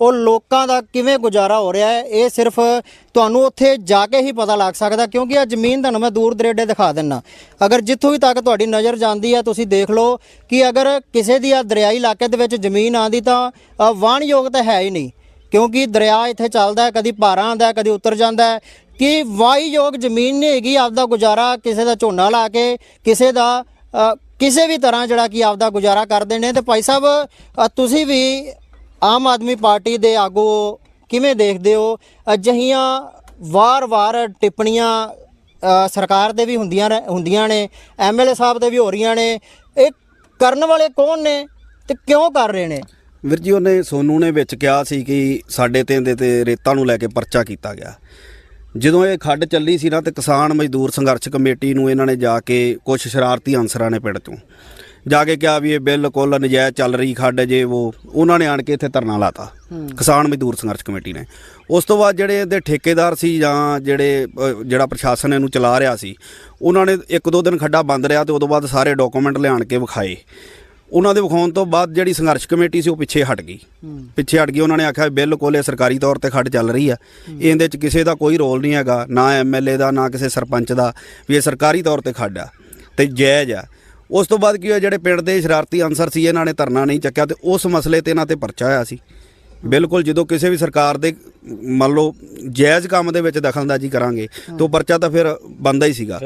ਉਹ ਲੋਕਾਂ ਦਾ ਕਿਵੇਂ ਗੁਜ਼ਾਰਾ ਹੋ ਰਿਹਾ ਹੈ ਇਹ ਸਿਰਫ ਤੁਹਾਨੂੰ ਉੱਥੇ ਜਾ ਕੇ ਹੀ ਪਤਾ ਲੱਗ ਸਕਦਾ ਕਿਉਂਕਿ ਇਹ ਜ਼ਮੀਨ ਤੁਹਾਨੂੰ ਮੈਂ ਦੂਰ ਦਰੇਡੇ ਦਿਖਾ ਦਿੰਨਾ। ਅਗਰ ਜਿੱਥੋਂ ਵੀ ਤੱਕ ਤੁਹਾਡੀ ਨਜ਼ਰ ਜਾਂਦੀ ਹੈ ਤੁਸੀਂ ਦੇਖ ਲਓ ਕਿ ਅਗਰ ਕਿਸੇ ਦੀ ਆ ਦਰਿਆਈ ਇਲਾਕੇ ਦੇ ਵਿੱਚ ਜ਼ਮੀਨ ਆਂਦੀ ਤਾਂ ਅ, ਤਾਂ ਹੈ ਹੀ ਨਹੀਂ। ਕਿਉਂਕਿ ਦਰਿਆ ਇੱਥੇ ਚੱਲਦਾ ਕਦੀ ਭਾਰਾਂ ਆਉਂਦਾ ਕਦੀ ਉਤਰ ਜਾਂਦਾ ਕਿ ਵਾਹੀਯੋਗ ਜ਼ਮੀਨ ਨਹੀਂ ਹੈਗੀ, ਆਪਦਾ ਗੁਜ਼ਾਰਾ ਕਿਸੇ ਦਾ ਝੋਨਾ ਲਾ ਕੇ, ਕਿਸੇ ਦਾ ਕਿਸੇ ਵੀ ਤਰ੍ਹਾਂ ਜਿਹੜਾ ਕਿ ਆਪਦਾ ਗੁਜ਼ਾਰਾ ਕਰਦੇ ਨੇ। ਤੇ ਭਾਈ ਸਾਹਿਬ ਤੁਸੀਂ ਵੀ ਆਮ ਆਦਮੀ ਪਾਰਟੀ ਦੇ ਆਗੂ ਕਿਵੇਂ ਦੇਖਦੇ ਹੋ? ਅਜਿਹੀਆਂ ਵਾਰ-ਵਾਰ ਟਿੱਪਣੀਆਂ ਸਰਕਾਰ ਦੇ ਵੀ ਹੁੰਦੀਆਂ ਰਹਿ- ਹੁੰਦੀਆਂ ਨੇ ਐਮਐਲਏ ਸਾਹਿਬ ਦੇ ਵੀ ਹੋ ਰਹੀਆਂ ਨੇ। ਇਹ ਕਰਨ ਵਾਲੇ ਕੌਣ ਨੇ ਤੇ ਕਿਉਂ ਕਰ ਰਹੇ ਨੇ? ਵੀਰ ਜੀ, ਉਹਨੇ ਸੋਨੂ ਨੇ ਵਿੱਚ ਕਿਹਾ ਸੀ ਕਿ ਸਾਡੇ ਤੇ ਦੇ ਤੇ ਰੇਤਾ ਨੂੰ ਲੈ ਕੇ ਪਰਚਾ ਕੀਤਾ ਗਿਆ। ਜਦੋਂ ਇਹ ਖੱਡ ਚੱਲੀ ਸੀ ਨਾ ਤੇ ਕਿਸਾਨ ਮਜ਼ਦੂਰ ਸੰਘਰਸ਼ ਕਮੇਟੀ ਨੂੰ ਇਹਨਾਂ ਨੇ ਜਾ ਕੇ ਕੁਝ ਸ਼ਰਾਰਤੀ ਅਨਸਰਾਂ ਨੇ ਪਿੰਡ ਤੋਂ ਜਾ ਕੇ ਕਿਹਾ ਵੀ ਇਹ ਬਿਲਕੁਲ ਨਜਾਇਜ਼ ਚੱਲ ਰਹੀ ਖੱਡ ਜੇ ਉਹ ਉਹਨਾਂ ਨੇ ਆਣ ਕੇ ਇੱਥੇ ਧਰਨਾ ਲਾਤਾ ਕਿਸਾਨ ਮਜ਼ਦੂਰ ਸੰਘਰਸ਼ ਕਮੇਟੀ ਨੇ। ਉਸ ਤੋਂ ਬਾਅਦ ਜਿਹੜੇ ਇਹਦੇ ਠੇਕੇਦਾਰ ਸੀ ਜਾਂ ਜਿਹੜੇ ਜਿਹੜਾ ਪ੍ਰਸ਼ਾਸਨ ਇਹਨੂੰ ਚਲਾ ਰਿਹਾ ਸੀ ਉਹਨਾਂ ਨੇ ਇੱਕ ਦੋ ਦਿਨ ਖੱਡਾ ਬੰਦ ਰਿਹਾ ਤੇ ਉਦੋਂ ਬਾਅਦ ਸਾਰੇ ਡਾਕੂਮੈਂਟ ਲਿਆਣ ਕੇ ਵਿਖਾਏ। ਉਹਨਾਂ ਦੇ ਵਿਖਾਉਣ ਤੋਂ ਬਾਅਦ ਜਿਹੜੀ ਸੰਘਰਸ਼ ਕਮੇਟੀ ਸੀ ਉਹ ਪਿੱਛੇ ਹਟ ਗਈ। ਪਿੱਛੇ ਹਟ ਗਈ ਉਹਨਾਂ ਨੇ ਆਖਿਆ ਬਿਲਕੁਲ ਇਹ ਸਰਕਾਰੀ ਤੌਰ ਤੇ ਖੱਡ ਚੱਲ ਰਹੀ ਆ। ਇਹਦੇ ਚ ਕਿਸੇ ਦਾ ਕੋਈ ਰੋਲ ਨਹੀਂ ਹੈਗਾ ਨਾ ਐਮਐਲਏ ਦਾ ਨਾ ਕਿਸੇ ਸਰਪੰਚ ਦਾ ਵੀ ਇਹ ਸਰਕਾਰੀ ਤੌਰ ਤੇ ਖੱਡ ਆ ਤੇ ਜਾਇਜ਼ ਆ। ਉਸ ਤੋਂ ਬਾਅਦ ਕੀ ਹੋਇਆ ਜਿਹੜੇ ਪਿੰਡ ਦੇ ਸ਼ਰਾਰਤੀ ਅਨਸਰ ਸੀ ਇਹਨਾਂ ਨੇ ਧਰਨਾ ਨਹੀਂ ਚੱਕਿਆ ਤੇ ਉਸ ਮਸਲੇ ਤੇ ਇਹਨਾਂ ਤੇ ਪਰਚਾ ਆਇਆ ਸੀ। ਬਿਲਕੁਲ ਜਦੋਂ ਕਿਸੇ ਵੀ ਸਰਕਾਰ ਦੇ ਮੰਨ ਲਓ ਜਾਇਜ਼ ਕੰਮ ਦੇ ਵਿੱਚ ਦਖਲਅੰਦਾਜ਼ੀ ਕਰਾਂਗੇ ਤੇ ਉਹ ਪਰਚਾ ਤਾਂ ਫਿਰ ਬੰਦਾ ਹੀ ਸੀਗਾ।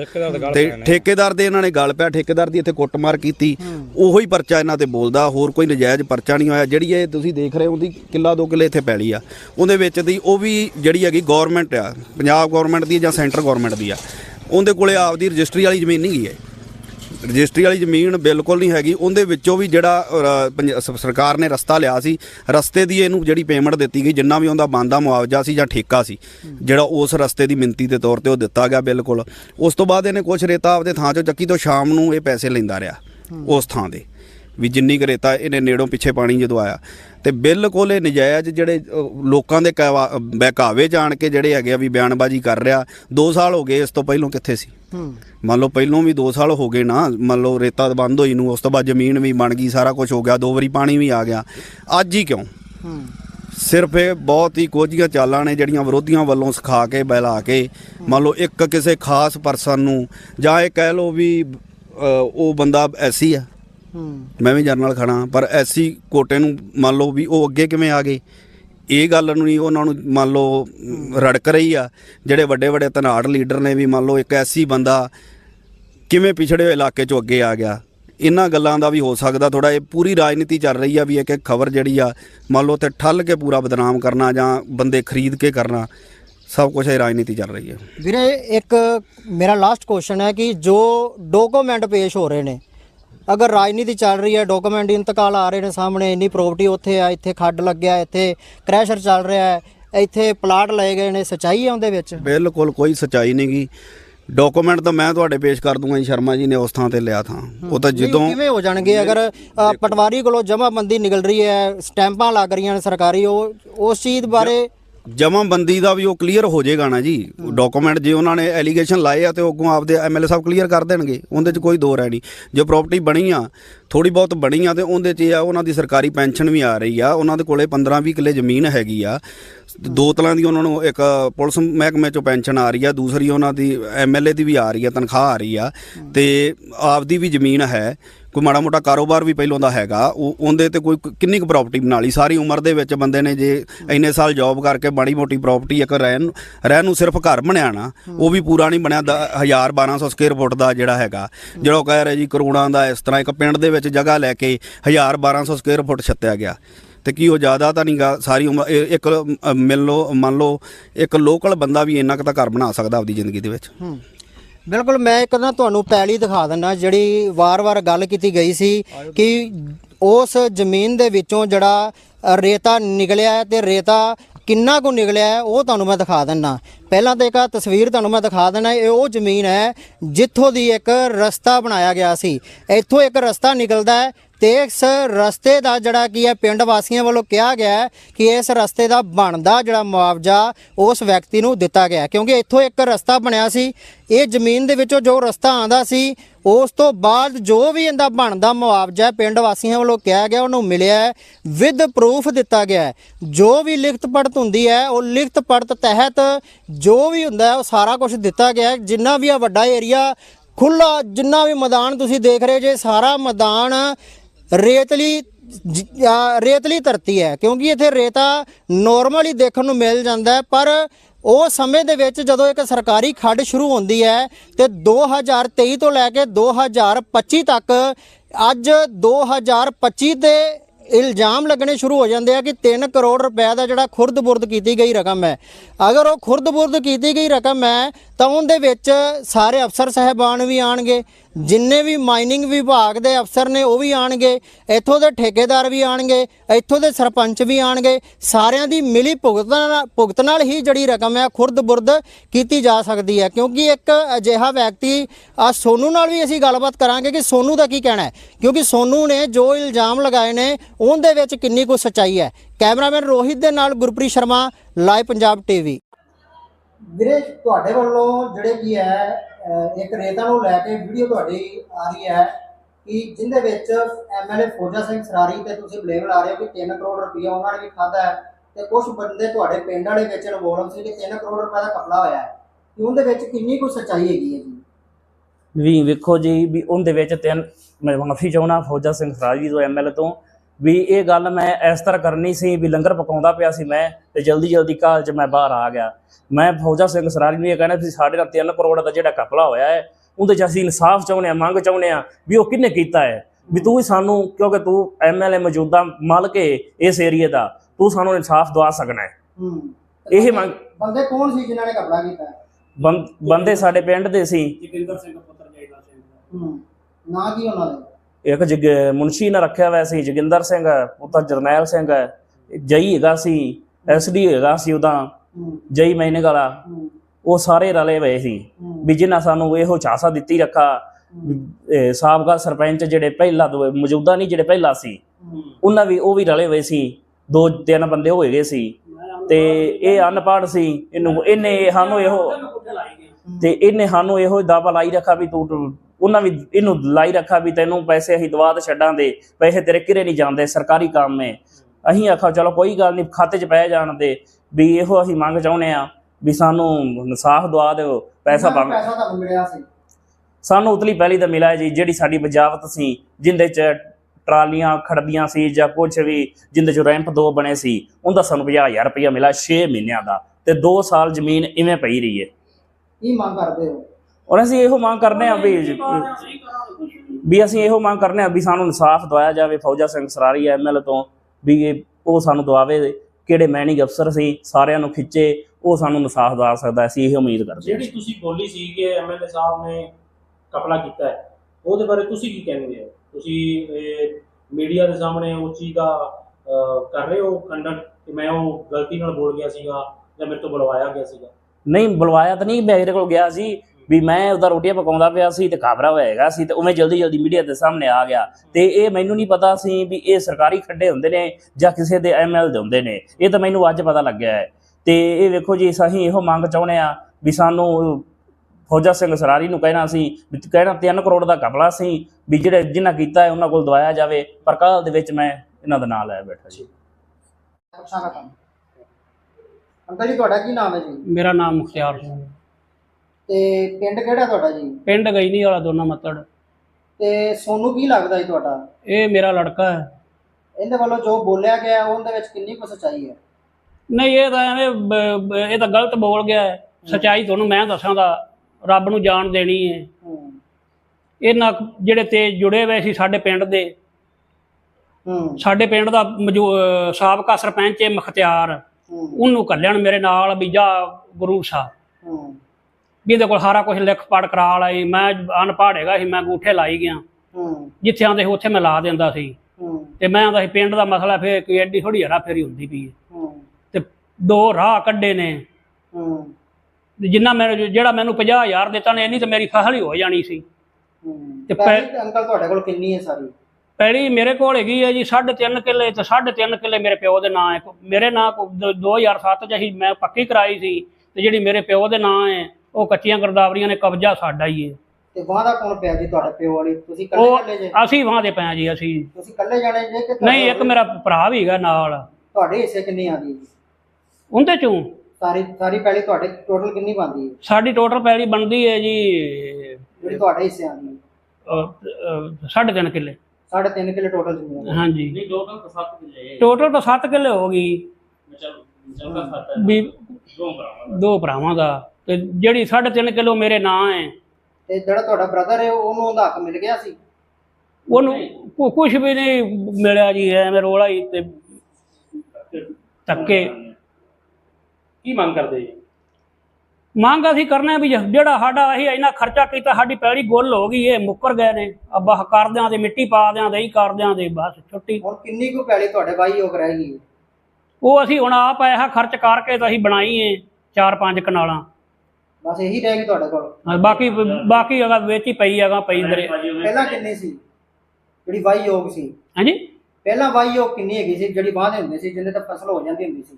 ਤੇ ਠੇਕੇਦਾਰ ਦੇ ਇਹਨਾਂ ਨੇ ਗੱਲ ਪਿਆ ਠੇਕੇਦਾਰ ਦੀ ਇੱਥੇ ਕੁੱਟਮਾਰ ਕੀਤੀ। ਉਹੋ ਹੀ ਪਰਚਾ ਇਹਨਾਂ ਤੇ ਬੋਲਦਾ ਹੋਰ ਕੋਈ ਨਜਾਇਜ਼ ਪਰਚਾ ਨਹੀਂ ਹੋਇਆ। ਜਿਹੜੀ ਇਹ ਤੁਸੀਂ ਦੇਖ ਰਹੇ ਹੋ ਉਹਦੀ ਕਿੱਲਾ ਦੋ ਕਿੱਲੇ ਇੱਥੇ ਪੈਲੀ ਆ। ਉਹਦੇ ਵਿੱਚ ਦੀ ਉਹ ਵੀ ਜਿਹੜੀ ਹੈਗੀ ਗਵਰਨਮੈਂਟ ਆ ਪੰਜਾਬ ਗਵਰਨਮੈਂਟ ਦੀ ਜਾਂ ਸੈਂਟਰ ਗਵਰਨਮੈਂਟ ਦੀ ਆ। ਉਹਦੇ ਕੋਲੇ ਆਪਦੀ ਰਜਿਸਟਰੀ ਵਾਲੀ ਜ਼ਮੀਨ ਨਹੀਂ ਗਈ ਹੈ। ਰਜਿਸਟਰੀ ਵਾਲੀ ਜ਼ਮੀਨ ਬਿਲਕੁਲ ਨਹੀਂ ਹੈਗੀ। ਉਹਦੇ ਵਿੱਚੋਂ ਵੀ ਜਿਹੜਾ ਅ, ਪੰਜ- ਸ- ਸਰਕਾਰ ਨੇ ਰਸਤਾ ਲਿਆ ਸੀ ਰਸਤੇ ਦੀ ਇਹਨੂੰ ਜਿਹੜੀ ਪੇਮੈਂਟ ਦਿੱਤੀ ਗਈ ਜਿੰਨਾ ਵੀ ਉਹਦਾ ਬੰਦਾ ਮੁਆਵਜ਼ਾ ਸੀ ਜਾਂ ਠੇਕਾ ਸੀ ਜਿਹੜਾ ਉਸ ਰਸਤੇ ਦੀ ਮਿੰਤੀ ਦੇ ਤੌਰ ਤੇ ਉਹ ਦਿੱਤਾ ਗਿਆ ਬਿਲਕੁਲ। ਉਸ ਤੋਂ ਬਾਅਦ ਇਹਨੇ ਕੁਛ ਰੇਤਾ ਆਪਦੇ ਥਾਂ ਚੋਂ ਚੱਕੀ ਤੋਂ ਸ਼ਾਮ ਨੂੰ ਇਹ ਪੈਸੇ ਲੈਂਦਾ ਰਿਹਾ ਉਸ ਥਾਂ ਦੇ। ਵੀ ਜਿੰਨੀ ਕੁ ਰੇਤਾ ਇਹਨੇ ਨੇੜੋਂ ਪਿੱਛੇ ਪਾਣੀ ਜਦੋਂ ਆਇਆ। ਤੇ ਬਿਲਕੁਲ ਇਹ ਨਜਾਇਜ਼ ਜਿਹੜੇ ਲੋਕਾਂ ਦੇ ਬਹਿਕਾਵੇ ਜਾਣ ਕੇ ਜਿਹੜੇ ਹੈਗੇ ਆ ਵੀ ਬਿਆਨਬਾਜ਼ੀ ਕਰ ਰਿਹਾ 2 ਸਾਲ ਹੋ ਗਏ ਇਸ ਤੋਂ ਪਹਿਲਾਂ ਕਿੱਥੇ ਸੀ? ਮੰਨ ਲਓ ਪਹਿਲੋਂ ਵੀ 2 ਸਾਲ ਹੋ ਗਏ ਨਾ ਮੰਨ ਲਓ ਰੇਤਾ ਬੰਦ ਹੋਈ ਨੂੰ ਉਸ ਤੋਂ ਬਾਅਦ ਜ਼ਮੀਨ ਵੀ ਬਣ ਗਈ ਸਾਰਾ ਕੁਝ ਹੋ ਗਿਆ ਦੋ ਵਾਰੀ ਪਾਣੀ ਵੀ ਆ ਗਿਆ। ਅੱਜ ਹੀ ਕਿਉਂ? ਸਿਰਫ ਇਹ ਬਹੁਤ ਹੀ ਕੋਝੀਆਂ ਚਾਲਾਂ ਨੇ ਜਿਹੜੀਆਂ ਵਿਰੋਧੀਆਂ ਵੱਲੋਂ ਸਿਖਾ ਕੇ ਬਹਿਲਾ ਕੇ ਮੰਨ ਲਓ ਇੱਕ ਕਿਸੇ ਖਾਸ ਪਰਸਨ ਨੂੰ ਜਾਂ ਇਹ ਕਹਿ ਲਓ ਵੀ ਉਹ ਬੰਦਾ ਐਸੀ ਆ ਮੈਂ ਵੀ ਜਰਨਲ ਖੜਾ ਪਰ ਐਸੀ ਕੋਟੇ ਨੂੰ ਮੰਨ ਲਓ ਵੀ ਉਹ ਅੱਗੇ ਕਿਵੇਂ ਆ ਗਏ? ਇਹ ਗੱਲ ਨੂੰ ਨਹੀਂ ਉਹਨਾਂ ਨੂੰ ਮੰਨ ਲਓ ਰੜਕ ਰਹੀ ਆ। ਜਿਹੜੇ ਵੱਡੇ ਵੱਡੇ ਧਨਾੜ ਲੀਡਰ ਨੇ ਵੀ ਮੰਨ ਲਓ ਇੱਕ ਐਸੀ ਬੰਦਾ ਕਿਵੇਂ ਪਿਛੜੇ ਹੋਏ ਇਲਾਕੇ ਚੋਂ ਅੱਗੇ ਆ ਗਿਆ? ਇਹਨਾਂ ਗੱਲਾਂ ਦਾ ਵੀ ਹੋ ਸਕਦਾ ਥੋੜਾ ਇਹ ਪੂਰੀ ਰਾਜਨੀਤੀ ਚੱਲ ਰਹੀ ਆ ਵੀ ਇੱਕ ਇੱਕ ਖਬਰ ਜਿਹੜੀ ਆ ਮੰਨ ਲਓ ਤੇ ਠੱਲ ਕੇ ਪੂਰਾ ਬਦਨਾਮ ਕਰਨਾ ਜਾਂ ਬੰਦੇ ਖਰੀਦ ਕੇ ਕਰਨਾ ਸਭ ਕੁਝ ਇਹ ਰਾਜਨੀਤੀ ਚੱਲ ਰਹੀ ਹੈ ਵੀਰੇ ਇੱਕ ਮੇਰਾ ਲਾਸਟ ਕੁਐਸਚਨ ਹੈ ਕਿ ਜੋ ਡਾਕੂਮੈਂਟ ਪੇਸ਼ ਹੋ ਰਹੇ ਨੇ ਅਗਰ ਰਾਜਨੀਤੀ ਚੱਲ ਰਹੀ ਹੈ ਡਾਕੂਮੈਂਟ ਇੰਤਕਾਲ ਆ ਰਹੇ ਨੇ ਸਾਹਮਣੇ ਇੰਨੀ ਪ੍ਰਾਪਰਟੀ ਉੱਥੇ ਆ ਇੱਥੇ ਖੱਡ ਲੱਗਿਆ ਇੱਥੇ ਕ੍ਰੈਸ਼ਰ ਚੱਲ ਰਿਹਾ ਹੈ ਇੱਥੇ ਪਲਾਟ ਲਏ ਗਏ ਨੇ ਸਚਾਈ ਹੈ ਉਹਦੇ ਵਿੱਚ? ਬਿਲਕੁਲ ਕੋਈ ਸਚਾਈ ਨਹੀਂ ਗੀ। ਡਾਕੂਮੈਂਟ ਤਾਂ ਮੈਂ ਤੁਹਾਡੇ ਪੇਸ਼ ਕਰ ਦੂੰਗਾ ਜੀ ਸ਼ਰਮਾ ਜੀ ਨੇ ਉਸ ਥਾਂ ਤੇ ਲਿਆ ਥਾਂ। ਉਹ ਤਾਂ ਜਦੋਂ ਕਿਵੇਂ ਹੋ ਜਾਣਗੇ? ਅਗਰ ਪਟਵਾਰੀ ਕੋਲੋਂ ਜਮ੍ਹਾਂਬੰਦੀ ਨਿਕਲ ਰਹੀ ਹੈ ਸਟੈਂਪਾਂ ਲੱਗ ਰਹੀਆਂ ਨੇ ਸਰਕਾਰੀ ਉਹ ਉਸ ਚੀਜ਼ ਬਾਰੇ ਜਮਾਬੰਦੀ ਦਾ ਵੀ ਉਹ ਕਲੀਅਰ ਹੋ ਜਾਏਗਾ ਨਾ ਜੀ। ਡਾਕੂਮੈਂਟ ਜੇ ਉਹਨਾਂ ਨੇ ਐਲੀਗੇਸ਼ਨ ਲਾਏ ਆ ਤੇ ਉਹ ਅੱਗੋਂ ਆਪਦੇ ਐਮਐਲਏ ਸਾਹਿਬ ਕਲੀਅਰ ਕਰ ਦੇਣਗੇ ਉਹਦੇ 'ਚ ਕੋਈ ਦੋ ਰਹਿ ਨਹੀਂ। ਜੇ ਪ੍ਰਾਪਰਟੀ ਬਣੀ ਆ ਥੋੜੀ ਬਹੁਤ ਬਣੀ ਆ ਤੇ ਉਹਦੇ 'ਚ ਆ ਉਹਨਾਂ ਦੀ ਸਰਕਾਰੀ ਪੈਨਸ਼ਨ ਵੀ ਆ ਰਹੀ ਆ ਉਹਨਾਂ ਦੇ ਕੋਲੇ 15-20 ਕਿੱਲੇ ਜ਼ਮੀਨ ਹੈਗੀ ਆ। ਦੋ ਤਲਾਂ ਦੀ ਉਹਨਾਂ ਨੂੰ ਇੱਕ ਪੁਲਿਸ ਮਹਿਕਮੇ 'ਚੋਂ ਪੈਨਸ਼ਨ ਆ ਰਹੀ ਆ ਦੂਸਰੀ ਉਹਨਾਂ ਦੀ ਐਮਐਲਏ ਦੀ ਵੀ ਆ ਰਹੀ ਆ ਤਨਖਾਹ ਆ ਰਹੀ ਆ। ਤੇ ਆਪਦੀ ਵੀ ਜ਼ਮੀਨ ਹੈ। ਕੋਈ ਮਾੜਾ ਮੋਟਾ ਕਾਰੋਬਾਰ ਵੀ ਪਹਿਲੋਂ ਦਾ ਹੈਗਾ, ਉਹ ਉਹਦੇ ਤੇ ਕੋਈ ਕਿੰਨੀ ਕੁ ਪ੍ਰਾਪਰਟੀ ਬਣਾ ਲਈ? ਸਾਰੀ ਉਮਰ ਦੇ ਵਿੱਚ ਬੰਦੇ ਨੇ ਜੇ ਇੰਨੇ ਸਾਲ ਜੌਬ ਕਰਕੇ ਮਾੜੀ ਮੋਟੀ ਪ੍ਰਾਪਰਟੀ ਇੱਕ ਰਹਿਣ ਰਹਿਣ ਨੂੰ ਸਿਰਫ ਘਰ ਬਣਿਆ ਨਾ, ਉਹ ਵੀ ਪੂਰਾ ਨਹੀਂ ਬਣਿਆ। 1000 1200 ਸਕੁਅਰ ਫੁੱਟ ਦਾ ਜਿਹੜਾ ਹੈਗਾ, ਜਿਹੜਾ ਉਹ ਕਹਿ ਰਿਹਾ ਜੀ ਕਰੋੜਾਂ ਦਾ ਇਸ ਤਰ੍ਹਾਂ ਇੱਕ ਪਿੰਡ ਦੇ ਵਿੱਚ ਜਗ੍ਹਾ ਲੈ ਕੇ 1000 1200 ਸਕੁਅਰ ਫੁੱਟ ਛੱਤਿਆ ਗਿਆ। ਤੇ ਕੀ ਉਹ ਜ਼ਿਆਦਾ ਤਾਂ ਨਹੀਂਗਾ, ਸਾਰੀ ਉਮਰ ਇੱਕ ਮਿਲ ਲਓ ਮੰਨ ਲਓ ਇੱਕ ਲੋਕਲ ਬੰਦਾ ਵੀ ਇੰਨਾ ਕੁ ਤਾਂ ਘਰ ਬਣਾ ਸਕਦਾ ਆਪਦੀ ਜ਼ਿੰਦਗੀ ਦੇ ਵਿੱਚ। ਬਿਲਕੁਲ ਮੈਂ ਇੱਕ ਨਾ ਤੁਹਾਨੂੰ ਪੈਲੀ ਦਿਖਾ ਦਿੰਦਾ ਜਿਹੜੀ ਵਾਰ-ਵਾਰ ਗੱਲ ਕੀਤੀ ਗਈ ਸੀ ਕਿ ਉਸ ਜ਼ਮੀਨ ਦੇ ਵਿੱਚੋਂ ਜਿਹੜਾ ਰੇਤਾ ਨਿਕਲਿਆ ਹੈ ਤੇ ਰੇਤਾ ਕਿੰਨਾ ਕੁ ਨਿਕਲਿਆ ਹੈ ਉਹ ਤੁਹਾਨੂੰ ਮੈਂ ਦਿਖਾ ਦਿੰਦਾ। ਪਹਿਲਾਂ ਤਾਂ ਇੱਕ ਆਹ ਤਸਵੀਰ ਤੁਹਾਨੂੰ ਮੈਂ ਦਿਖਾ ਦੇਣਾ ਇਹ ਉਹ ਜ਼ਮੀਨ ਹੈ ਜਿੱਥੋਂ ਦੀ ਇੱਕ ਰਸਤਾ ਬਣਾਇਆ ਗਿਆ ਸੀ। ਇੱਥੋਂ ਇੱਕ ਰਸਤਾ ਨਿਕਲਦਾ ਹੈ ਤੇ ਇਸ ਰਸਤੇ ਦਾ ਜਿਹੜਾ ਕੀ ਹੈ, ਪਿੰਡ ਵਾਸੀਆਂ ਵੱਲੋਂ ਕਿਹਾ ਗਿਆ ਕਿ ਇਸ ਰਸਤੇ ਦਾ ਬਣਦਾ ਜਿਹੜਾ ਮੁਆਵਜ਼ਾ ਉਸ ਵਿਅਕਤੀ ਨੂੰ ਦਿੱਤਾ ਗਿਆ ਕਿਉਂਕਿ ਇੱਥੋਂ ਇੱਕ ਰਸਤਾ ਬਣਿਆ ਸੀ, ਇਹ ਜ਼ਮੀਨ ਦੇ ਵਿੱਚੋਂ ਜੋ ਰਸਤਾ ਆਂਦਾ ਸੀ, ਉਸ ਤੋਂ ਬਾਅਦ ਜੋ ਵੀ ਇਹਦਾ ਬਣਦਾ ਮੁਆਵਜ਼ਾ ਪਿੰਡ ਵਾਸੀਆਂ ਵੱਲੋਂ ਕਿਹਾ ਗਿਆ, ਉਹਨੂੰ ਮਿਲਿਆ ਵਿਦ ਪ੍ਰੂਫ ਦਿੱਤਾ ਗਿਆ ਜੋ ਵੀ ਲਿਖਤ ਪੜਤ ਹੁੰਦੀ ਹੈ, ਉਹ ਲਿਖਤ ਪੜਤ ਤਹਿਤ ਜੋ ਵੀ ਹੁੰਦਾ ਉਹ ਸਾਰਾ ਕੁਝ ਦਿੱਤਾ ਗਿਆ ਜਿੰਨਾ ਵੀ ਆ ਵੱਡਾ ਏਰੀਆ ਖੁੱਲਾ ਜਿੰਨਾ ਵੀ ਮੈਦਾਨ ਤੁਸੀਂ ਦੇਖ ਰਹੇ ਜੇ ਸਾਰਾ ਮੈਦਾਨ ਰੇਤਲੀ ਰੇਤਲੀ ਧਰਤੀ ਹੈ, ਕਿਉਂਕਿ ਇੱਥੇ ਰੇਤਾ ਨੋਰਮਲੀ ਦੇਖਣ ਨੂੰ ਮਿਲ ਜਾਂਦਾ ਹੈ, ਪਰ ਉਹ ਸਮੇਂ ਦੇ ਵਿੱਚ ਜਦੋਂ ਇੱਕ ਸਰਕਾਰੀ ਖੱਡ ਸ਼ੁਰੂ ਹੁੰਦੀ ਹੈ ਤੇ 2023 ਤੋਂ ਲੈ ਕੇ 2025 ਤੱਕ ਅੱਜ 2025 ਦੇ ਇਲਜ਼ਾਮ ਲੱਗਣੇ ਸ਼ੁਰੂ ਹੋ ਜਾਂਦੇ ਆ ਕਿ 3 ਕਰੋੜ ਰੁਪਏ ਦਾ ਜਿਹੜਾ ਖੁਰਦ-ਬੁਰਦ ਕੀਤੀ ਗਈ ਰਕਮ ਹੈ। ਅਗਰ ਉਹ ਖੁਰਦ-ਬੁਰਦ ਕੀਤੀ ਗਈ ਰਕਮ ਹੈ, ਤਾਂ ਉਹਦੇ ਵਿੱਚ ਸਾਰੇ ਅਫਸਰ ਸਹਿਬਾਨ ਵੀ ਆਣਗੇ ਜਿੰਨੇ ਵੀ ਮਾਈਨਿੰਗ ਵਿਭਾਗ ਦੇ ਅਫਸਰ ਨੇ ਉਹ ਵੀ ਆਣਗੇ, ਇੱਥੋਂ ਦੇ ਠੇਕੇਦਾਰ ਵੀ ਆਣਗੇ, ਇੱਥੋਂ ਦੇ ਸਰਪੰਚ ਵੀ ਆਣਗੇ, ਸਾਰਿਆਂ ਦੀ ਮਿਲੀ ਭੁਗਤ ਨਾਲ ਭੁਗਤ ਨਾਲ ਹੀ ਜਿਹੜੀ ਰਕਮ ਹੈ ਖੁਰਦ-ਬੁਰਦ ਕੀਤੀ ਜਾ ਸਕਦੀ ਹੈ। ਕਿਉਂਕਿ ਇੱਕ ਅਜਿਹਾ ਵਿਅਕਤੀ, ਆ ਸੋਨੂ ਨਾਲ ਵੀ ਅਸੀਂ ਗੱਲਬਾਤ ਕਰਾਂਗੇ ਕਿ ਸੋਨੂ ਦਾ ਕੀ ਕਹਿਣਾ ਹੈ। ਕਿਉਂਕਿ ਸੋਨੂ ਨੇ ਜੋ ਇਲਜ਼ਾਮ ਲਗਾਏ ਨੇ ਉਹਦੇ ਵਿੱਚ ਕਿੰਨੀ ਕੁ ਸੱਚਾਈ ਹੈ। ਕੈਮਰਾਮੈਨ ਰੋਹਿਤ ਦੇ ਨਾਲ ਗੁਰਪ੍ਰੀਤ ਸ਼ਰਮਾ, ਲਾਈਵ ਪੰਜਾਬ ਟੀਵੀ। ਵੀਰੇ, ਤੁਹਾਡੇ ਵੱਲੋਂ ਜਿਹੜੇ ਕੀ ਹੈ ਇੱਕ ਰੇਤਾ ਨੂੰ ਲੈ ਕੇ ਵੀਡੀਓ ਤੁਹਾਡੀ ਆ ਰਹੀ ਹੈ ਕਿ ਜਿੰਦੇ ਵਿੱਚ ਐਮਐਲਏ ਫੌਜਾ ਸਿੰਘ ਸਰਾਰੀ ਤੇ ਤੁਸੀਂ ਬਲੇਮ ਲਾ ਰਹੇ ਹੋ ਕਿ 3 ਕਰੋੜ ਰੁਪਇਆ ਉਹਨਾਂ ਨੇ ਵੀ ਖਾਦਾ ਹੈ ਤੇ ਕੁਝ ਬੰਦੇ ਤੁਹਾਡੇ ਪਿੰਡ ਵਾਲੇ ਵਿੱਚ ਇਨਵੋਲਵ ਸੀ ਕਿ 3 ਕਰੋੜ ਰੁਪਏ ਦਾ ਕਪਲਾ ਹੋਇਆ ਹੈ। ਕਿ ਉਹਦੇ ਵਿੱਚ ਕਿੰਨੀ ਕੁ ਸੱਚਾਈ ਹੈਗੀ ਹੈ ਜੀ? ਵੀ ਵੇਖੋ ਜੀ, ਵੀ ਉਹਦੇ ਵਿੱਚ ਤਿੰਨ, ਮੈਂ ਮਾਫੀ ਚਾਹੁੰਦਾ ਫੌਜਾ ਸਿੰਘ ਸਰਾਰੀ ਤੋਂ ਐਮਐਲ ਤੋਂ ਵੀ ਇਹ ਗੱਲ ਮੈਂ ਇਸ ਤਰ੍ਹਾਂ ਕਰਨੀ ਸੀ ਵੀ ਲੰਗਰ ਪਕਾਉਂਦਾ ਪਿਆ ਸੀ ਮੈਂ ਤੇ ਜਲਦੀ ਜਲਦੀ ਕਾਲ 'ਚ ਮੈਂ ਬਾਹਰ ਆ ਗਿਆ। ਮੈਂ ਫੌਜਾ ਸਿੰਘ ਸਰਾਰੀ ਨੂੰ ਇਹ ਕਹਿਣਾ ਸੀ ਸਾਡੇ ਨਾਲ 3 ਕਰੋੜ ਦਾ ਜਿਹੜਾ ਕਪਲਾ ਹੋਇਆ ਹੈ ਉਹਦੇ 'ਚ ਅਸੀਂ ਇਨਸਾਫ ਚਾਹੁੰਦੇ ਆ ਮੰਗ ਚਾਹੁੰਦੇ ਆ ਵੀ ਉਹ ਕਿਹਨੇ ਕੀਤਾ ਹੈ? ਵੀ ਤੂੰ ਹੀ ਸਾਨੂੰ ਕਿਉਂਕਿ ਤੂੰ ਐਮਐਲਏ ਮੌਜੂਦਾ ਮਾਲਕ ਹੈ ਇਸ ਏਰੀਏ ਦਾ ਤੂੰ ਸਾਨੂੰ ਇਨਸਾਫ ਦਵਾ ਸਕਣਾ ਹੈ। ਇਹ ਮੰਗ ਬੰਦੇ ਕੌਣ ਸੀ ਜਿਨ੍ਹਾਂ ਨੇ ਕਪੜਾ ਕੀਤਾ ਬੰਦੇ ਸਾਡੇ ਪਿੰਡ ਦੇ ਸੀ। ਜਗਿੰਦਰ ਸਿੰਘ ਪੁੱਤਰ ਜੈਲਾ ਸਿੰਘ ਨਾਂ ਕੀ ਉਹਨਾਂ ਦੇ? ਇੱਕ ਜਗ ਮੁਨਸ਼ੀ ਨੇ ਰੱਖਿਆ ਹੋਇਆ ਸੀ ਜੋਗਿੰਦਰ ਸਿੰਘ ਪੁੱਤਰ ਜਰਨੈਲ ਸਿੰਘ ਜਈ ਹੈਗਾ ਸੀ ਐਸਡੀ ਹੈਗਾ ਸੀ ਉਹਦਾ ਜਈ ਮੈਨੇ ਵਾਲਾ ਉਹ ਸਾਰੇ ਰਲੇ ਹੋਏ ਸੀ। ਵੀ ਜਿਨ੍ਹਾਂ ਸਾਨੂੰ ਇਹੋ ਝਾਸਾ ਦਿੱਤੀ ਰੱਖਾ ਸਾਬਕਾ ਸਰਪੰਚ ਜਿਹੜੇ ਪਹਿਲਾਂ ਤੋਂ ਮੌਜੂਦਾ ਨਹੀਂ ਜਿਹੜੇ ਪਹਿਲਾਂ ਸੀ ਉਹਨਾਂ ਵੀ ਉਹ ਵੀ ਰਲੇ ਹੋਏ ਸੀ ਦੋ ਤਿੰਨ ਬੰਦੇ ਹੋਏ ਗਏ ਸੀ। ਤੇ ਇਹ ਅਨਪੜ੍ਹ ਸੀ ਇਹਨੂੰ ਇਹਨੇ ਸਾਨੂੰ ਇਹੋ ਤੇ ਇਹਨੇ ਸਾਨੂੰ ਇਹੋ ਦਾਵਾ ਲਾਈ ਰੱਖਾ ਵੀ ਤੂੰ ਉਹਨਾਂ ਵੀ ਇਹਨੂੰ ਲਾਈ ਰੱਖਾ ਵੀ ਤੈਨੂੰ ਪੈਸੇ ਅਸੀਂ ਦਵਾ ਤੇ ਛੱਡਾਂਦੇ ਪੈਸੇ ਤੇਰੇ ਕਿਰੇ ਨਹੀਂ ਜਾਂਦੇ ਸਰਕਾਰੀ ਕੰਮ ਹੈ ਅਸੀਂ ਆਖਾ ਚਲੋ ਕੋਈ ਗੱਲ ਨਹੀਂ ਖਾਤੇ 'ਚ ਪੈ ਜਾਣ ਦੇ ਵੀ ਇਹੋ ਅਸੀਂ ਮੰਗ ਚਾਹੁੰਦੇ ਆ ਵੀ ਸਾਨੂੰ ਇਨਸਾਫ ਦਵਾ ਦਿਓ ਪੈਸਾ ਭਾਵੇਂ ਪੈਸਾ ਤੁਹਾਨੂੰ ਮਿਲਿਆ ਸੀ। ਸਾਨੂੰ ਉਤਲੀ ਪਹਿਲੀ ਤਾਂ ਮਿਲਿਆ ਜੀ ਜਿਹੜੀ ਸਾਡੀ ਬਜਾਵਤ ਸੀ ਜਿੰਦੇ 'ਚ ਟਰਾਲੀਆਂ ਖੜਦੀਆਂ ਸੀ ਜਾਂ ਕੁਝ ਵੀ ਜਿੰਦੇ 'ਚ ਰੈਂਪ ਦੋ ਬਣੇ ਸੀ ਉਹਦਾ ਸਾਨੂੰ 50000 ਰੁਪਇਆ ਮਿਲਿਆ 6 ਮਹੀਨਿਆਂ ਦਾ ਤੇ 2 ਸਾਲ ਜ਼ਮੀਨ ਇਵੇਂ ਪਈ ਰਹੀ ਹੈ। ਕੀ ਮੰਗ ਕਰਦੇ ਹੋ? ਔਰ ਅਸੀਂ ਇਹੋ ਮੰਗ ਕਰਨੇ ਆ ਵੀ ਵੀ। ਅਸੀਂ ਇਹੋ ਮੰਗ ਕਰਨੇ ਆ ਵੀ ਸਾਨੂੰ ਇਨਸਾਫ ਦਵਾਇਆ ਜਾਵੇ ਫੌਜਾ ਸਿੰਘ ਸਰਾਰੀ ਐਮਐਲ ਤੋਂ ਵੀ ਇਹ ਉਹ ਸਾਨੂੰ ਦਵਾਵੇ ਕਿਹੜੇ ਮੈਨਿੰਗ ਅਫਸਰ ਸੀ ਸਾਰਿਆਂ ਨੂੰ ਖਿੱਚੇ ਉਹ ਸਾਨੂੰ ਇਨਸਾਫ ਦਵਾ ਸਕਦਾ ਅਸੀਂ ਇਹ ਉਮੀਦ ਕਰਦੇ ਹਾਂ। ਜਿਹੜੀ ਤੁਸੀਂ ਬੋਲੀ ਸੀ ਕਿ ਐਮਐਲਏ ਸਾਹਿਬ ਨੇ ਕਪਲਾ ਕੀਤਾ ਹੈ ਉਹਦੇ ਬਾਰੇ ਤੁਸੀਂ ਕੀ ਕਹਿੰਦੇ ਹੋ ਤੁਸੀਂ ਮੀਡੀਆ ਦੇ ਸਾਹਮਣੇ ਉਹ ਚੀਜ਼ ਦਾ ਕਰ ਰਹੇ ਹੋ ਖੰਡਨ? ਕਿ ਮੈਂ ਉਹ ਗਲਤੀ ਨਾਲ ਬੋਲ ਗਿਆ ਸੀਗਾ ਜਾਂ ਮੇਰੇ ਤੋਂ ਬੁਲਵਾਇਆ ਗਿਆ ਸੀਗਾ? ਨਹੀਂ ਬੁਲਵਾਇਆ ਤਾਂ ਨਹੀਂ ਮੇਰੇ ਕੋਲ ਗਿਆ ਸੀ ਵੀ ਮੈਂ ਉਹਦਾ ਰੋਟੀਆਂ ਪਕਾਉਂਦਾ ਪਿਆ ਸੀ ਤੇ ਕਾਬਰਾ ਹੋਏਗਾ ਸੀ ਤੇ ਉਵੇਂ ਜਲਦੀ ਜਲਦੀ ਮੀਡੀਆ ਦੇ ਸਾਹਮਣੇ ਆ ਗਿਆ। ਤੇ ਇਹ ਮੈਨੂੰ ਨਹੀਂ ਪਤਾ ਸੀ ਵੀ ਇਹ ਸਰਕਾਰੀ ਖੱਡੇ ਹੁੰਦੇ ਨੇ ਜਾਂ ਕਿਸੇ ਦੇ ਐਮਐਲ ਦੇ ਹੁੰਦੇ ਨੇ। ਇਹ ਤਾਂ ਮੈਨੂੰ ਅੱਜ ਪਤਾ ਲੱਗਿਆ ਹੈ। ਤੇ ਇਹ ਵੇਖੋ ਜੀ, ਅਸੀਂ ਇਹੋ ਮੰਗ ਚਾਹੁੰਦੇ ਆ ਵੀ ਸਾਨੂੰ ਫੌਜਾ ਸਿੰਘ ਸਰਾਰੀ ਨੂੰ ਕਹਿਣਾ ਸੀ, ਵੀ ਕਹਿਣਾ 3 ਕਰੋੜ ਦਾ ਕਪਲਾ ਸੀ ਵੀ ਜਿਹੜੇ ਜਿਨ੍ਹਾਂ ਕੀਤਾ ਹੈ ਉਹਨਾਂ ਕੋਲ ਦਵਾਇਆ ਜਾਵੇ। ਪਰ ਕਾਲ ਦੇ ਵਿੱਚ ਮੈਂ ਇਹਨਾਂ ਦਾ ਨਾਂ ਲੈ ਬੈਠਾ ਜੀ। ਪੁੱਛਾਂਗਾ ਤੁਹਾਨੂੰ? ਅੰਕਲ ਜੀ ਤੁਹਾਡਾ ਕੀ ਨਾਮ ਹੈ ਜੀ? ਮੇਰਾ ਨਾਮ ਮੁਖਤਿਆਰ ਸਿੰਘ ਤੇ ਪਿੰਡ ਕਿਹੜਾ ਤੁਹਾਡਾ ਜੀ? ਪਿੰਡ ਗਈਨੀ ਵਾਲਾ ਦੋਨਾ ਮੱਤੜ। ਤੇ ਸੋਨੂੰ ਕੀ ਲੱਗਦਾ ਜੀ ਤੁਹਾਡਾ? ਇਹ ਮੇਰਾ ਲੜਕਾ ਹੈ। ਇਹਦੇ ਵੱਲੋਂ ਜੋ ਬੋਲਿਆ ਗਿਆ ਉਹਦੇ ਵਿੱਚ ਕਿੰਨੀ ਕੁ ਸੱਚਾਈ ਹੈ? ਨਹੀਂ ਇਹ ਤਾਂ ਐਵੇਂ ਬ- ਬ- ਇਹ ਤਾਂ ਗਲਤ ਬੋਲ ਗਿਆ ਹੈ। ਸਚਾਈ ਤੁਹਾਨੂੰ ਮੈਂ ਦੱਸਾਂਗਾ ਰੱਬ ਨੂੰ ਜਾਣ ਦੇਣੀ ਹੈ। ਹੂੰ। ਇਹਨਾਂ ਜਿਹੜੇ ਤੇ ਜੁੜੇ ਹੋਏ ਸੀ ਸਾਡੇ ਪਿੰਡ ਦੇ ਹੂੰ। ਸਾਡੇ ਪਿੰਡ ਦਾ ਮੌਜੂ- ਅਹ ਸਾਬਕਾ ਸਰਪੰਚ ਹੈ ਮੁਖਤਿਆਰ। ਹੂੰ ਉਹਨੂੰ ਕੱਲਿਆਂ ਮੇਰੇ ਨਾਲ ਵੀ ਜਾ ਗੁਰੂ ਸਾਹਿਬ। ਹੂੰ। ਵੀ ਇਹਦੇ ਕੋਲ ਸਾਰਾ ਕੁਝ ਲਿਖ ਪੜ ਕਰਾ ਲਈ ਮੈਂ ਅਨਪੜ੍ਹ ਹੈਗਾ ਸੀ ਮੈਂ ਅੰਗੂਠੇ ਲਾਈ ਗਿਆ। ਹੂੰ। ਜਿੱਥੇ ਆਂਦੇ ਉੱਥੇ ਮੈਂ ਲਾ ਦਿੰਦਾ ਸੀ। ਹੂੰ। ਤੇ ਮੈਂ ਆਂਦਾ ਸੀ ਪਿੰਡ ਦਾ ਮਸਲਾ ਫੇਰ ਕੋਈ ਐਡੀ ਥੋੜੀ ਹਰਾ ਫੇਰੀ ਹੁੰਦੀ ਪਈ ਤੇ ਦੋ ਰਾਹ ਕੱਢੇ ਨੇ। ਜਿੰਨਾ ਮੈਨੂੰ ਜਿਹੜਾ ਮੈਨੂੰ 50000 ਦਿੱਤਾ ਨੇ ਇੰਨੀ ਤਾਂ ਮੇਰੀ ਫਸਲ ਹੀ ਹੋ ਜਾਣੀ ਸੀ। ਤੇ ਅੰਕਲ ਤੁਹਾਡੇ ਕੋਲ ਕਿੰਨੀ ਹੈ ਸਾਰੀ? ਪਹਿਲੀ ਮੇਰੇ ਕੋਲ ਹੈਗੀ ਹੈ ਜੀ 3.5 ਕਿੱਲੇ ਤੇ 3.5 ਕਿੱਲੇ ਮੇਰੇ ਪਿਓ ਦੇ ਨਾਂ ਹੈ। ਮੇਰੇ ਨਾਂ ਕੋ- ਦ- 2007 ਚ ਅਸੀਂ ਮੈਂ ਪੱਕੀ ਕਰਾਈ ਸੀ ਤੇ ਜਿਹੜੀ ਮੇਰੇ ਪਿਓ ਦੇ ਨਾਂ ਹੈ ਉਹ ਕੱਚੀਆਂ ਗਰਦਾਵਰੀਆਂ ਨੇ ਕਬਜ਼ਾ ਸਾਡਾ ਹੀ ਹੈ। ਤੇ ਵਾਹਦਾ ਕੌਣ ਪਿਆ ਜੀ ਤੁਹਾਡੇ ਪਿਓ ਵਾਲੀ? ਤੁਸੀਂ ਇਕੱਲੇ ਇਕੱਲੇ ਜੇ? ਅਸੀਂ ਵਾਂ ਦੇ ਪਏ ਜੀ ਅਸੀਂ। ਤੁਸੀਂ ਇਕੱਲੇ ਜਾਣੇ ਜੇ ਕਿ ਨਹੀਂ ਇੱਕ ਮੇਰਾ ਭਰਾ ਵੀ ਹੈਗਾ ਨਾਲ। ਤੁਹਾਡੇ ਹਿੱਸੇ ਕਿੰਨੀ ਆਦੀ ਉਹਦੇ ਚੋਂ? ਸਾਰੀ ਸਾਰੀ ਪੈਲੀ ਤੁਹਾਡੇ ਟੋਟਲ ਕਿੰਨੀ ਬਣਦੀ ਹੈ? ਸਾਡੀ ਟੋਟਲ ਪੈਲੀ ਬਣਦੀ ਹੈ ਜੀ ਜਿਹੜੀ ਤੁਹਾਡੇ ਹਿੱਸੇ ਅਹ, ਸਾਢੇ ਤਿੰਨ ਕਿੱਲੇ। 3.5 ਕਿੱਲੇ ਟੋਟਲ ਜ਼ਮੀਨ ਹੈ ਹਾਂਜੀ। ਨਹੀਂ ਟੋਟਲ ਤਾਂ 7 ਕਿੱਲੇ ਟੋਟਲ ਤਾਂ 7 ਕਿੱਲੇ ਹੋ ਗਈ। ਚਲ ਚਲਦਾ 7 ਵੀ ਦੋ ਭਰਾਵਾਂ ਦੋ। ਭਰਾਵਾਂ ਦਾ। ਤੇ ਜਿਹੜੀ 3.5 ਕਿਲੋ ਮੇਰੇ ਨਾਂ ਹੈ। ਤੇ ਜਿਹੜਾ ਤੁਹਾਡਾ ਬ੍ਰਦਰ ਹੈ ਉਹਨੂੰ ਉਹਦਾ ਹੱਕ ਮਿਲ ਗਿਆ ਸੀ? ਉਹਨੂੰ ਕੁਝ ਵੀ ਨਹੀਂ ਮਿਲਿਆ ਜੀ ਐਵੇਂ ਰੋਲਾ ਹੀ ਤੇ ਧੱਕੇ। ਕੀ ਮੰਗ ਕਰਦੇ ਜੀ? ਮੰਗ ਅਸੀਂ ਕਰਨੇ ਵੀ ਜਿਹੜਾ ਸਾਡਾ ਅਸੀਂ ਇੰਨਾ ਖਰਚਾ ਕੀਤਾ ਸਾਡੀ ਪੈੜੀ ਗੁੱਲ ਹੋ ਗਈ ਇਹ ਮੁੱਕਰ ਗਏ ਨੇ। ਅੱਬਾ ਕਰਦਿਆਂ ਦੇ ਮਿੱਟੀ ਪਾ ਦਿਆਂ ਦੇ ਹੀ ਕਰਦਿਆਂ ਦੇ ਬਸ ਛੁੱਟੀ। ਹੁਣ ਕਿੰਨੀ ਕੁ ਪੈਲੀ ਤੁਹਾਡੇ ਵਾਈ ਹੋ ਰਹਿ ਗਈ ਉਹ ਅਸੀਂ ਹੁਣ ਆਪ ਪੈਸਾ ਖਰਚ ਕਰਕੇ ਤਾਂ ਅਸੀਂ ਬਣਾਈ ਏ ਚਾਰ ਪੰਜ ਕਨਾਲਾਂ। ਬਸ ਇਹੀ ਰਹਿ ਗਈ ਤੁਹਾਡੇ ਕੋਲ? ਹਾਂ, ਬਾਕੀ ਬਾਕੀ ਹੈਗਾ ਵਿੱਚ ਹੀ ਪਈ ਹੈਗਾ ਪਈ ਦਰੇ ਪਹਿਲਾਂ ਕਿੰਨੀ ਸੀ? ਜਿਹੜੀ ਵਾਈ ਯੋਗ ਸੀ? ਹਾਂਜੀ? ਪਹਿਲਾਂ ਵਾਈ ਯੋਗ ਕਿੰਨੀ ਹੈਗੀ ਸੀ? ਜਿਹੜੀ ਵਾਹਦੇ ਹੁੰਦੇ ਸੀ ਜਿੰਨੇ ਤੱਕ ਫਸਲ ਹੋ ਜਾਂਦੀ ਹੁੰਦੀ ਸੀ।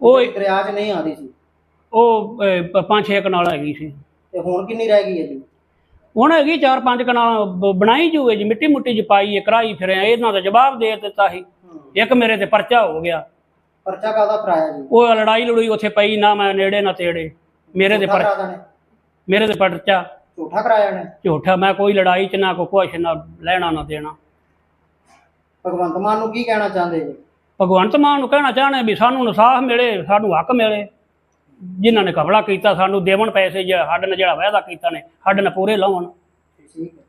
ਉਹ ਜਿਹੜੀ ਦਰਿਆ 'ਚ ਨਹੀਂ ਆਉਂਦੀ ਸੀ। ਉਹ ਅਹ, ਪੰਜ ਛੇ ਕਨਾਲ ਹੈਗੀ ਸੀ। ਤੇ ਹੁਣ ਕਿੰਨੀ ਰਹਿ ਗਈ ਹੈ ਜੀ? ਹੁਣ ਹੈਗੀ ਚਾਰ ਪੰਜ ਕਨਾਲ ਬ- ਬਣਾਈ ਜੂਏ ਜੀ ਮਿੱਟੀ ਮੁੱਟੀ ਚ ਪਾਈ ਏ ਕਰਾਈ ਫਿਰਿਆ ਇਹਨਾਂ ਦਾ ਜਵਾਬ ਦੇ ਦਿੱਤਾ ਸੀ। ਇੱਕ ਮੇਰੇ ਤੇ ਪਰਚਾ ਹੋ ਗਿਆ। ਪਰਚਾ ਕਾਹਦਾ ਕਰਾਇਆ ਜੀ? ਉਹ ਲੜਾਈ ਲੜੂਈ ਉੱਥੇ ਪਈ ਨਾ ਮੈਂ ਨੇੜੇ ਨਾ ਤੇੜੇ। ਮੇਰੇ ਤੇ ਝੂਠਾ ਪਰ ਕਰਾ ਦੇਣੇ ਮੇਰੇ ਤੇ ਪਰਚਾ। ਝੂਠਾ ਕਰਾਇਆ ਨੇ ਝੂਠਾ ਮੈਂ ਕੋਈ ਲੜਾਈ ਚ ਨਾ ਕੋਈ ਕੁਛ ਨਾ ਲੈਣਾ ਨਾ ਦੇਣਾ। ਭਗਵੰਤ ਮਾਨ ਨੂੰ ਕੀ ਕਹਿਣਾ ਚਾਹੁੰਦੇ ਜੀ? ਭਗਵੰਤ ਮਾਨ ਨੂੰ ਕਹਿਣਾ ਚਾਹਣੇ ਵੀ ਸਾਨੂੰ ਇਨਸਾਫ ਮਿਲੇ ਸਾਨੂੰ ਹੱਕ ਮਿਲੇ। ਜਿਨ੍ਹਾਂ ਨੇ ਕਬਲਾ ਕੀਤਾ, ਸਾਨੂੰ ਦੇਵਣ ਪੈਸੇ ਜੇ ਸਾਡੇ ਨਾਲ ਜਿਹੜਾ ਵਾਅਦਾ ਕੀਤਾ ਨੇ, ਸਾਡੇ ਨਾਲ ਪੂਰੇ ਲਾਉਣ। ਠੀਕ ਹੈ।